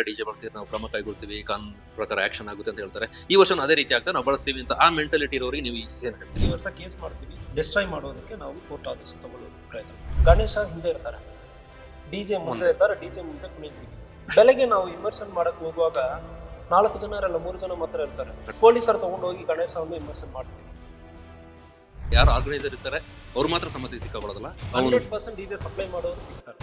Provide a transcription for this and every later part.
DJ ಬಳಸಿದ್ರೆ ನಾವು ಕ್ರಮ ಕೈಗೊಳ್ತೀವಿ ಕಾನ್ ಪ್ರಕಾರ ಆಕ್ಷನ್ ಆಗುತ್ತೆ ಅಂತ ಹೇಳ್ತಾರೆ. ಈ ವರ್ಷ ಅದೇ ರೀತಿ ಆಗ್ತಾ ನಾವು ಬಳಸ್ತೀವಿ ಅಂತ ಆ ಮೆಂಟಾಲಿಟಿ ಇರೋರಿಗೆ ನೀವು ಏನು ಈ ವರ್ಷ ಕೇಸ್ ಮಾಡ್ತೀವಿ. ಡಿಸ್ಟ್ರಾಯ್ ಮಾಡೋದಕ್ಕೆ ನಾವು ಕೋರ್ಟ್ ಆದೇಶ ತಗೊಳ್ಳೋದು ಪ್ರಯತ್ನ. ಗಣೇಶ ಹಿಂದೆ ಇರ್ತಾರೆ. ಡಿ ಜೆ ಮುಂದೆ ಇರ್ತಾರೆ. ಡಿ ಜೆ ಮುಂದೆ ಕುಣಿತೀವಿ. ಬೆಳಗ್ಗೆ ನಾವು ಇಮರ್ಷನ್ ಮಾಡಕ್ ಹೋಗುವಾಗ ನಾಲ್ಕು ಜನ ಇರಲ್ಲ ಮೂರು ಜನ ಮಾತ್ರ ಇರ್ತಾರೆ. ಪೊಲೀಸರು ತಗೊಂಡು ಹೋಗಿ ಗಣೇಶವನ್ನು ಇಮರ್ಷನ್ ಮಾಡ್ತೀವಿ. ಯಾರು ಆರ್ಗನೈಸರ್ ಇರ್ತಾರೆ ಅವ್ರು ಮಾತ್ರ ಸಮಸ್ಯೆ ಸಿಕ್ಕಾಕೊಳ್ಳೋದಲ್ಲ? Hundred percent D J supply ಮಾಡೋರು ಸಿಗ್ತಾರೆ.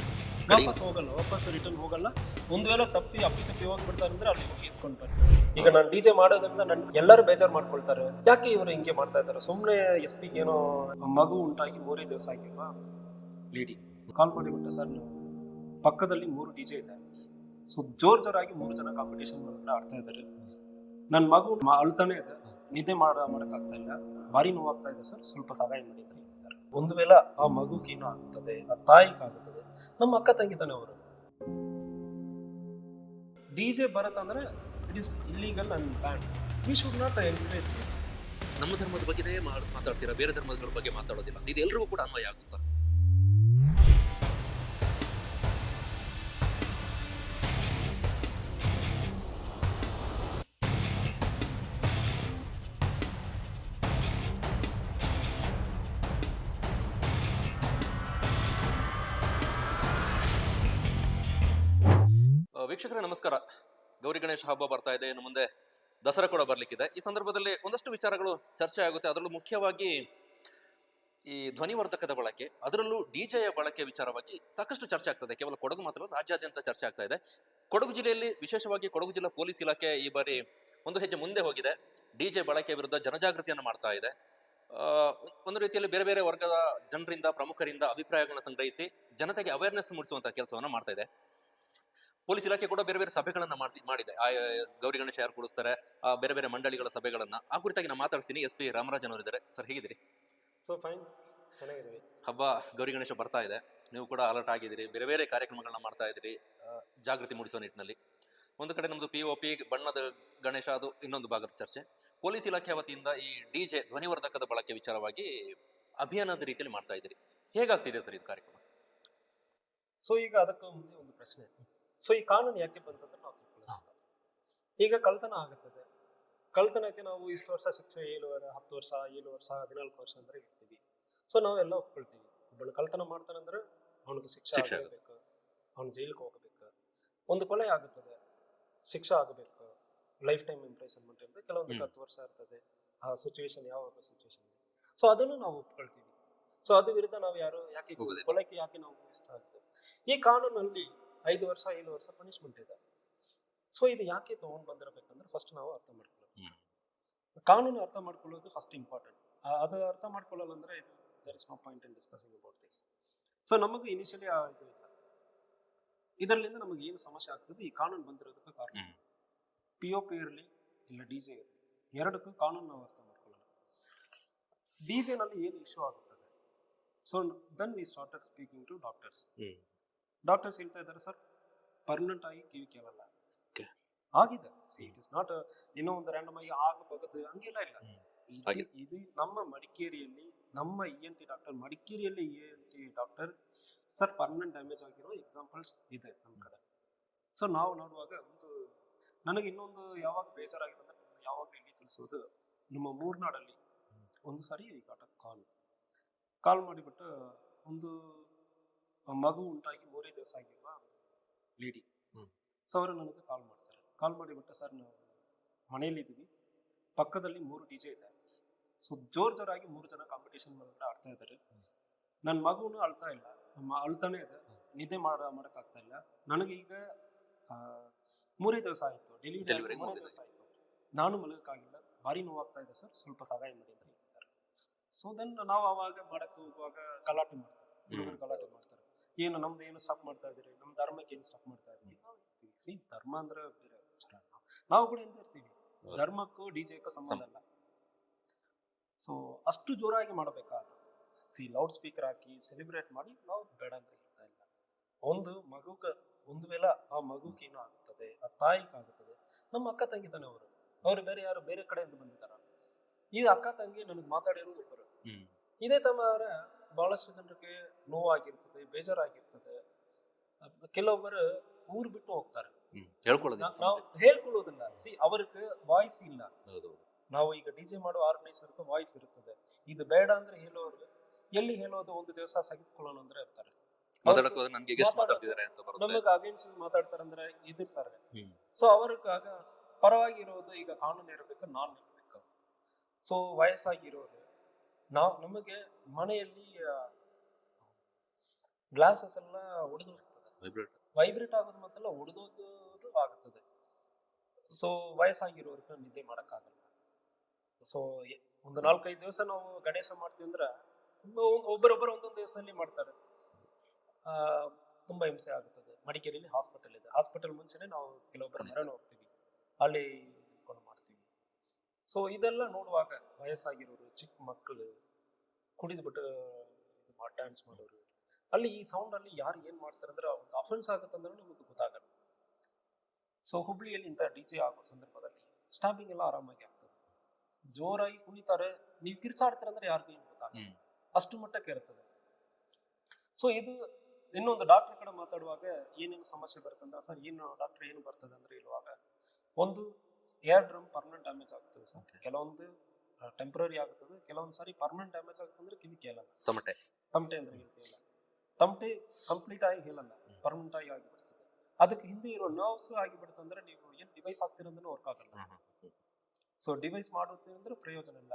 ವಾಪಸ್ ಹೋಗಲ್ಲ ವಾಪಸ್ ರಿಟರ್ನ್ ಹೋಗಲ್ಲ. ಒಂದ್ ವೇಳೆ ತಪ್ಪಿ ಅಪ್ಪಿ ತಪ್ಪಿ ಹೋಗ್ಬಿಡ್ತಾರೆ ಅಂದ್ರೆ ಅಲ್ಲಿ ಹೋಗಿ ಎತ್ಕೊಂಡು ಬರ್ತಾರೆ. ಈಗ ನಾನು ಡಿ ಜೆ ಮಾಡೋದ್ರಿಂದ ನನ್ ಎಲ್ಲರೂ ಬೇಜಾರು ಮಾಡ್ಕೊಳ್ತಾರೆ. ಯಾಕೆ ಇವರು ಹಿಂಗೆ ಮಾಡ್ತಾ ಇದ್ದಾರೆ? ಸುಮ್ಮನೆ ಎಸ್ ಪಿ ಏನೋ ಮಗು ಉಂಟಾಗಿ ಮೂರೇ ದಿವಸ ಆಗಿಲ್ವಾ ಲೇಡಿ ಕಾಲ್ ಮಾಡಿಬಿಟ್ಟು ಸರ್ ಪಕ್ಕದಲ್ಲಿ ಮೂರು ಡಿ ಜೆ ಇದೆ ಸೊ ಜೋರ್ ಜೋರಾಗಿ ಮೂರು ಜನ ಕಾಂಪಿಟೇಷನ್ ಆಡ್ತಾ ಇದ್ದಾರೆ. ನನ್ನ ಮಗು ಅಳ್ತಾನೆ ಇದೆ. ನಿದ್ದೆ ಮಾಡ ಮಾಡೋಕ್ಕಾಗ್ತಾ ಇಲ್ಲ. ಭಾರಿ ನೋವಾಗ್ತಾ ಇದೆ ಸರ್ ಸ್ವಲ್ಪ ಸಹಾಯ ಮಾಡಿ ಅಂತ ಹೇಳಿದ್ದಾರೆ ಒಂದು ವೇಳೆ ಆ ಮಗುಗೇನು ಆಗುತ್ತದೆ ಆ ತಾಯಿಗಾಗುತ್ತದೆ ನಮ್ಮ ಅಕ್ಕ ತಂಗಿ ತಾನೆ ಅವರು. D J ಬರತ್ತಂದ್ರೆ it is illegal and band we should not encourage ನಮ್ಮ ಧರ್ಮದ ಬಗ್ಗೆನೇ ಮಾತಾಡ್ತೀರಾ? ಬೇರೆ ಧರ್ಮಗಳ ಬಗ್ಗೆ ಮಾತಾಡೋದಿಲ್ಲ. ಇದು ಎಲ್ರಿಗೂ ಕೂಡ ಅನ್ವಯ ಆಗುತ್ತಾ? ವೀಕ್ಷಕರೇ, ನಮಸ್ಕಾರ. ಗೌರಿ ಗಣೇಶ ಹಬ್ಬ ಬರ್ತಾ ಇದೆ. ಇನ್ನು ಮುಂದೆ ದಸರಾ ಕೂಡ ಬರ್ಲಿಕ್ಕಿದೆ. ಈ ಸಂದರ್ಭದಲ್ಲಿ ಒಂದಷ್ಟು ವಿಚಾರಗಳು ಚರ್ಚೆ ಆಗುತ್ತೆ. ಅದರಲ್ಲೂ ಮುಖ್ಯವಾಗಿ ಈ ಧ್ವನಿವರ್ಧಕದ ಬಳಕೆ, ಅದರಲ್ಲೂ ಡಿಜೆಯ ಬಳಕೆ ವಿಚಾರವಾಗಿ ಸಾಕಷ್ಟು ಚರ್ಚೆ ಆಗ್ತದೆ. ಕೇವಲ ಕೊಡಗು ಮಾತ್ರ ರಾಜ್ಯಾದ್ಯಂತ ಚರ್ಚೆ ಆಗ್ತಾ ಇದೆ. ಕೊಡಗು ಜಿಲ್ಲೆಯಲ್ಲಿ ವಿಶೇಷವಾಗಿ ಕೊಡಗು ಜಿಲ್ಲಾ ಪೊಲೀಸ್ ಇಲಾಖೆ ಈ ಬಾರಿ ಒಂದು ಹೆಜ್ಜೆ ಮುಂದೆ ಹೋಗಿದೆ. ಡಿಜೆ ಬಳಕೆ ವಿರುದ್ಧ ಜನಜಾಗೃತಿಯನ್ನು ಮಾಡ್ತಾ ಇದೆ. ಒಂದು ರೀತಿಯಲ್ಲಿ ಬೇರೆ ಬೇರೆ ವರ್ಗದ ಜನರಿಂದ, ಪ್ರಮುಖರಿಂದ ಅಭಿಪ್ರಾಯಗಳನ್ನ ಸಂಗ್ರಹಿಸಿ ಜನತೆಗೆ ಅವೇರ್ನೆಸ್ ಮೂಡಿಸುವಂತಹ ಕೆಲಸವನ್ನು ಮಾಡ್ತಾ ಇದೆ. ಪೊಲೀಸ್ ಇಲಾಖೆ ಕೂಡ ಬೇರೆ ಬೇರೆ ಸಭೆಗಳನ್ನ ಮಾಡಿಸಿ ಮಾಡಿದೆ. ಆ ಗೌರಿ ಗಣೇಶ ಯಾರು ಕೂಡಿಸ್ತಾರೆ ಆ ಬೇರೆ ಬೇರೆ ಮಂಡಳಿಗಳ ಸಭೆಗಳನ್ನ. ಆ ಕುರಿತಾಗಿ ನಾನು ಮಾತಾಡ್ತೀನಿ ಎಸ್ ಪಿ ರಾಮರಾಜನ್ ಅವರಿದ್ದಾರೆ. ಸರ್ ಹೇಗಿದ್ದೀರಿ? ಸೊ ಫೈನ್ ಚೆನ್ನಾಗಿದ್ದೀವಿ. ಹಬ್ಬ ಗೌರಿ ಗಣೇಶ ಬರ್ತಾ ಇದೆ. ನೀವು ಕೂಡ ಅಲರ್ಟ್ ಆಗಿದ್ದೀರಿ. ಬೇರೆ ಬೇರೆ ಕಾರ್ಯಕ್ರಮಗಳನ್ನ ಮಾಡ್ತಾ ಇದ್ದೀರಿ. ಜಾಗೃತಿ ಮೂಡಿಸೋ ನಿಟ್ಟಿನಲ್ಲಿ. ಒಂದು ಕಡೆ ನಮ್ದು ಪಿ ಒ ಪಿ ಬಣ್ಣದ ಗಣೇಶ ಅದು ಇನ್ನೊಂದು ಭಾಗದ ಚರ್ಚೆ. ಪೊಲೀಸ್ ಇಲಾಖೆ ವತಿಯಿಂದ ಈ ಡಿಜೆ ಧ್ವನಿವರ್ಧಕದ ಬಳಕೆ ವಿಚಾರವಾಗಿ ಅಭಿಯಾನದ ರೀತಿಯಲ್ಲಿ ಮಾಡ್ತಾ ಇದ್ದೀರಿ. ಹೇಗಾಗ್ತಿದೆ ಸರ್ ಇದು ಕಾರ್ಯಕ್ರಮ? ಸೊ ಈಗ ಅದಕ್ಕೆ ಒಂದು ಪ್ರಶ್ನೆ. ಸೊ ಈ ಕಾನೂನು ಯಾಕೆ ಬಂತಂತ ನಾವು ತಿಳ್ಕೊಳ್ಳೋದು. ಈಗ ಕಳ್ತನ ಆಗುತ್ತದೆ. ಕಳ್ತನಕ್ಕೆ ನಾವು ಇಷ್ಟು ವರ್ಷ ಶಿಕ್ಷೆ ಏಳು ಹತ್ತು ವರ್ಷ ಏಳು ವರ್ಷ ಹದಿನಾಲ್ಕು ವರ್ಷ ಅಂದ್ರೆ ಇರ್ತೀವಿ. ಸೊ ನಾವೆಲ್ಲ ಒಪ್ಕೊಳ್ತೀವಿ. ಒಬ್ಬಳು ಕಳ್ತನ ಮಾಡ್ತಾನಂದ್ರೆ ಅವನಿಗೆ ಶಿಕ್ಷೆ ಆಗಬೇಕು ಅವನು ಜೈಲಿಗೆ ಹೋಗಬೇಕು. ಒಂದು ಕೊಲೆ ಆಗುತ್ತದೆ. ಶಿಕ್ಷೆ ಆಗಬೇಕು. ಲೈಫ್ ಟೈಮ್ ಇಂಪ್ರೆಸನ್ಮೆಂಟ್ ಅಂದ್ರೆ ಕೆಲವೊಂದು. ಹತ್ತು ವರ್ಷ ಇರ್ತದೆ. ಆ ಸಿಚುವೇಶನ್ ಯಾವ ಸಿಚುವೇಶನ್ ಸೊ ಅದನ್ನು ನಾವು ಒಪ್ಕೊಳ್ತೀವಿ. ಸೊ ಅದ್ರ ವಿರುದ್ಧ ನಾವು ಯಾರು ಯಾಕೆ. ಕೊಲೆಗೆ ಯಾಕೆ ನಾವು ಇಷ್ಟ ಆಗ್ತದೆ ಈ ಕಾನೂನಲ್ಲಿ ಐದು ವರ್ಷ ಏಳು ವರ್ಷ ಪನಿಷ್ಮೆಂಟ್ ಇದೆ. ಸೊ ಇದು ಯಾಕೆ ತಗೊಂಡ್ ಬಂದಿರಬೇಕಂದ್ರೆ ಫಸ್ಟ್ ನಾವು ಅರ್ಥ ಮಾಡ್ಕೊಳ್ಳೋದು ಕಾನೂನು ಅರ್ಥ ಮಾಡ್ಕೊಳ್ಳೋದು ಫಸ್ಟ್ ಇಂಪಾರ್ಟೆಂಟ್ ಅದು ಅರ್ಥ ಮಾಡ್ಕೊಳ್ಳಲ್ಲ ಅಂದ್ರೆ ಇದು there is no point in discussing about this so ನಮಗೆ ಇನಿಷಿಯಲಿ ಇದು ಇಲ್ಲ. ಇದರಿಂದ ನಮಗೆ ಏನು ಸಮಸ್ಯೆ ಆಗ್ತದೆ ಈ ಕಾನೂನು ಬಂದಿರೋದಕ್ಕೆ ಕಾರಣ. ಪಿ ಒ ಪಿ ಇರಲಿ ಇಲ್ಲ ಡಿ ಜೆ ಇರಲಿ ಎರಡಕ್ಕೂ ಕಾನೂನು ನಾವು ಅರ್ಥ ಮಾಡ್ಕೊಳ್ಳಲ್ಲ ಡಿ ಜೆನಲ್ಲಿ ಏನು ಇಶ್ಯೂ ಆಗುತ್ತದೆ? So then we started speaking to doctors. Doctors ಹೇಳ್ತಾ ಇದ್ದಾರೆ ಸರ್ ಪರ್ಮನೆಂಟ್ ಆಗಿ ಕಿವಿ ಕೇಳಲ್ಲ. ಆಗಿದೆ. ಇಟ್ ಇಸ್ ನಾಟ್ ಏನೋ ಒಂದು ರ್ಯಾಂಡಮ್ ಆಗಿ ಆಗಬಹುದು ಹಂಗೆಲ್ಲ ಇಲ್ಲ. ಇದು- ನಮ್ಮ ಮಡಿಕೇರಿಯಲ್ಲಿ ನಮ್ಮ ಇ ಎನ್ ಟಿ ಡಾಕ್ಟರ್ ಮಡಿಕೇರಿಯಲ್ಲಿ E N T doctor sir permanent damage ಆಗಿರೋ ಎಕ್ಸಾಂಪಲ್ಸ್ ಇದೆ ನಮ್ಮ ಕಡೆ. ಸೊ ನಾವು ನೋಡುವಾಗ ಒಂದು ನನಗೆ ಇನ್ನೊಂದು ಯಾವಾಗ ಬೇಜಾರಾಗಿದೆ ಅಂದ್ರೆ ಯಾವಾಗ ಇಲ್ಲಿ ತಿಳಿಸೋದು ನಮ್ಮ ಮೂರ್ನಾಡಲ್ಲಿ ಒಂದು ಸಾರಿ ಗಾಟ ಕಾಲ್ ಕಾಲ್ ಮಾಡಿಬಿಟ್ಟು ಒಂದು ಮಗು ಉಂಟಾಗಿ ಮೂರೇ ದಿವಸ ಆಗಿರುವ ಲೇಡಿ. ಸೊ ಅವರು ನನಗೆ ಕಾಲ್ ಮಾಡ್ತಾರೆ. ಕಾಲ್ ಮಾಡಿ ಮಾಡಿಬಿಟ್ಟು ಸರ್ ನಾವು ಮನೆಯಲ್ಲಿದ್ದೀವಿ ಪಕ್ಕದಲ್ಲಿ ಮೂರು ಡಿ ಜೆ ಇದೆ. ಸೊ ಜೋರ್ ಜೋರಾಗಿ ಮೂರು ಜನ ಕಾಂಪಿಟೇಷನ್ ಒಳಗಡೆ ಆಡ್ತಾ ಇದ್ದಾರೆ. ನನ್ನ ಮಗುನು ಅಳ್ತಾ ಇಲ್ಲ. ಅಳ್ತಾನೆ ಇದೆ. ನಿದ್ದೆ ಮಾಡ ಮಾಡೋಕ್ಕಾಗ್ತಾ ಇಲ್ಲ. ನನಗೆ ಈಗ ಮೂರೇ ದಿವಸ ಆಯಿತು. ಡೆಲಿವರಿ ಮೂರೇ. ದಿವಸ ಆಯಿತು. ನಾನು ಮಲಗಕ್ಕಾಗಿಲ್ಲ. ಭಾರಿ ನೋವಾಗ್ತಾ ಇದೆ ಸರ್. ಸ್ವಲ್ಪ ಸಹಾಯ ಮಾಡಿ ಅಂತ ಹೇಳ್ತಾರೆ ಸೊ ದೆನ್ ನಾವು ಅವಾಗ ಮಾಡಕ್ಕೆ ಹೋಗುವಾಗ ಗಲಾಟೆ ಮಾಡ್ತಾರೆ. ಹುಡುಗರು ಗಲಾಟೆ ಮಾಡ್ತಾರೆ. ಏನು ನಮ್ದು ಏನು ಸ್ಟಾಪ್ ಮಾಡ್ತಾ ಇದ್ದೀರಿ? ನಮ್ಮ ಧರ್ಮಕ್ಕೆ ಏನು ಸ್ಟಾಪ್ ಮಾಡ್ತಾ ಇದ್ದೀರಿ? ನಾವು ಇರ್ತೀವಿ ಸಿ ಧರ್ಮ ಅಂದ್ರೆ ಬೇರೆ ವಿಚಾರ. ನಾವು ಕೂಡ ಎಂತ ಇರ್ತೀವಿ. ಧರ್ಮಕ್ಕೂ ಡಿ ಜೆಕ್ಕೂ ಸಂಬಂಧ ಅಲ್ಲ ಸೊ ಅಷ್ಟು ಜೋರಾಗಿ ಮಾಡಬೇಕಾ? ಸಿ ಲೌಡ್ ಸ್ಪೀಕರ್ ಹಾಕಿ ಸೆಲೆಬ್ರೇಟ್ ಮಾಡಿ ನಾವು ಬೇಡ ಅಂತ ಹೇಳ್ತಾ ಇಲ್ಲ. ಒಂದು ಮಗುಗ ಒಂದು ವೇಳೆ ಆ ಮಗುಗೆ ಏನೋ ಆಗುತ್ತದೆ ಆ ತಾಯಿಗಾಗುತ್ತದೆ ನಮ್ಮ ಅಕ್ಕ ತಂಗಿ ತಾನೆ ಅವರು. ಅವ್ರು ಬೇರೆ ಯಾರು ಬೇರೆ ಕಡೆಯಿಂದ ಬಂದಿದ್ದಾರ. ಈ ಅಕ್ಕ ತಂಗಿ ನನಗೆ ಮಾತಾಡಿರೋದು ಒಬ್ಬರು ಇದೇ ಇದೇ ತಮಾರ ಬಹಳಷ್ಟು ಜನರಿಗೆ ನೋವಾಗಿರ್ತದೆ ಬೇಜಾರಾಗಿರ್ತದೆ. ಕೆಲವೊಬ್ಬರು ಊರು ಬಿಟ್ಟು ಹೋಗ್ತಾರೆ. ನಾವು ಹೇಳ್ಕೊಳ್ಳೋದಿಲ್ಲ. ಸಿ ಅವ್ರಿಗೆ ವಾಯ್ಸ್ ಇಲ್ಲ. ನಾವು ಈಗ ಡಿ ಜೆ ಮಾಡೋ ಆರ್ಗನೈಸರ್ಗೆ ವಾಯ್ಸ್ ಇರ್ತದೆ. ಇದು ಬೇಡ ಅಂದ್ರೆ ಹೇಳೋರು ಎಲ್ಲಿ ಹೇಳೋದು ಒಂದು ದಿವಸ ಸಹಿಸ್ಕೊಳ್ಳೋಣ ಅಂದ್ರೆ ಇರ್ತಾರೆ. ನಮಗೆ ಅಗೇನ್ಸ್ಟ್ ಮಾತಾಡ್ತಾರೆ ಅಂದ್ರೆ ಸೊ ಅವ್ರಿಗಾಗ ಪರವಾಗಿರೋದು ಈಗ ಕಾನೂನು ಇರಬೇಕು ನಾನ್ ಇರಬೇಕು. ಸೊ ವಯಸ್ಸಾಗಿರೋರು ನಾವು ನಮಗೆ ಮನೆಯಲ್ಲಿ ಗ್ಲಾಸಸ್ ಎಲ್ಲ ಒಡೆದು ವೈಬ್ರೇಟ್ ವೈಬ್ರೇಟ್ ಆಗೋದು ಮತ್ತೆಲ್ಲ ಒಡೆದೋಗೋದು ಆಗುತ್ತದೆ. ಸೊ ವಯಸ್ಸಾಗಿರೋರ್ಗೆ ನಿದ್ದೆ ಮಾಡೋಕ್ಕಾಗಲ್ಲ. ಸೊ ಒಂದು ನಾಲ್ಕೈದು ದಿವಸ ನಾವು ಗಣೇಶ ಮಾಡ್ತೀವಿ ಅಂದ್ರೆ ಒಬ್ಬರೊಬ್ಬರು ಒಂದೊಂದು ದಿವಸದಲ್ಲಿ ಮಾಡ್ತಾರೆ. ಆ, ತುಂಬಾ ಹಿಂಸೆ ಆಗುತ್ತದೆ. ಮಡಿಕೇರಿಯಲ್ಲಿ ಹಾಸ್ಪಿಟಲ್ ಇದೆ. ಹಾಸ್ಪಿಟಲ್ ಮುಂಚೆನೆ ನಾವು ಕೆಲವೊಬ್ಬರ ಮರಣ ಹೋಗ್ತೀವಿ. ಅಲ್ಲಿ ಸೊ ಇದೆಲ್ಲ ನೋಡುವಾಗ ವಯಸ್ಸಾಗಿರೋರು ಚಿಕ್ಕ ಮಕ್ಕಳು ಕುಡಿದ್ಬಿಟ್ಟು ಇದು ಡ್ಯಾನ್ಸ್ ಮಾಡೋರು ಅಲ್ಲಿ ಈ ಸೌಂಡಲ್ಲಿ ಯಾರು ಏನು ಮಾಡ್ತಾರೆ ಅಂದ್ರೆ ಒಂದು ಅಫೆನ್ಸ್ ಆಗುತ್ತೆ ಅಂದ್ರೆ ನಿಮಗೆ ಗೊತ್ತಾಗಲ್ಲ. ಸೊ ಹುಬ್ಳಿಯಲ್ಲಿ ಇಂಥ ಡಿ ಜೆ ಆಗೋ ಸಂದರ್ಭದಲ್ಲಿ ಸ್ಟಾಂಪಿಂಗ್ ಎಲ್ಲ ಆರಾಮಾಗಿ ಆಗ್ತದೆ. ಜೋರಾಗಿ ಕುಣಿತಾರೆ ನೀವು ಕಿರ್ಚಾಡ್ತಾರೆ ಅಂದ್ರೆ ಯಾರಿಗೂ ಏನು ಗೊತ್ತಾಗಲ್ಲ. ಅಷ್ಟು ಮಟ್ಟಕ್ಕೆ ಇರ್ತದೆ. ಸೊ ಇದು ಇನ್ನೊಂದು ಡಾಕ್ಟರ್ ಕಡೆ ಮಾತಾಡುವಾಗ ಏನೇನು ಸಮಸ್ಯೆ ಬರ್ತಂದ್ರೆ ಸರ್ ಏನು ಡಾಕ್ಟರ್ ಏನು ಬರ್ತದೆ? ಅಂದ್ರೆ ಇರುವಾಗ ಒಂದು ಏರ್ ಡ್ರಮ್ ಪರ್ಮನೆಂಟ್ ಡ್ಯಾಮೇಜ್ ಆಗ್ತದೆ ಸರ್ ಕೆಲವೊಂದು ಟೆಂಪ್ರರಿ ಆಗ್ತದೆ ಕೆಲವೊಂದು ಸಾರಿ ಪರ್ಮನೆಂಟ್ ಡ್ಯಾಮೇಜ್ ಆಗ್ತದೆ ಅಂದ್ರೆ ಕಿವಿ ಕೇಳಲ್ಲ. ತಮಟೆ ತಮಟೆ ಅಂದ್ರೆ ಹೇಳ್ತಿಲ್ಲ ತಮಟೆ ಕಂಪ್ಲೀಟ್ ಆಗಿ ಹೇಳಲ್ಲ ಪರ್ಮನೆಂಟ್ ಆಗಿ ಆಗಿಬಿಡ್ತದೆ. ಅದಕ್ಕೆ ಹಿಂದೆ ಇರೋ ನರ್ವ್ಸ್ ಆಗಿಬಿಡ್ತಂದ್ರೆ ನೀವು ಏನು ಡಿವೈಸ್ ಹಾಕ್ತಿರೋದನ್ನು ವರ್ಕ್ ಆಗಲ್ಲ. ಸೊ ಡಿವೈಸ್ ಮಾಡುತ್ತೆ ಅಂದ್ರೆ ಪ್ರಯೋಜನ ಇಲ್ಲ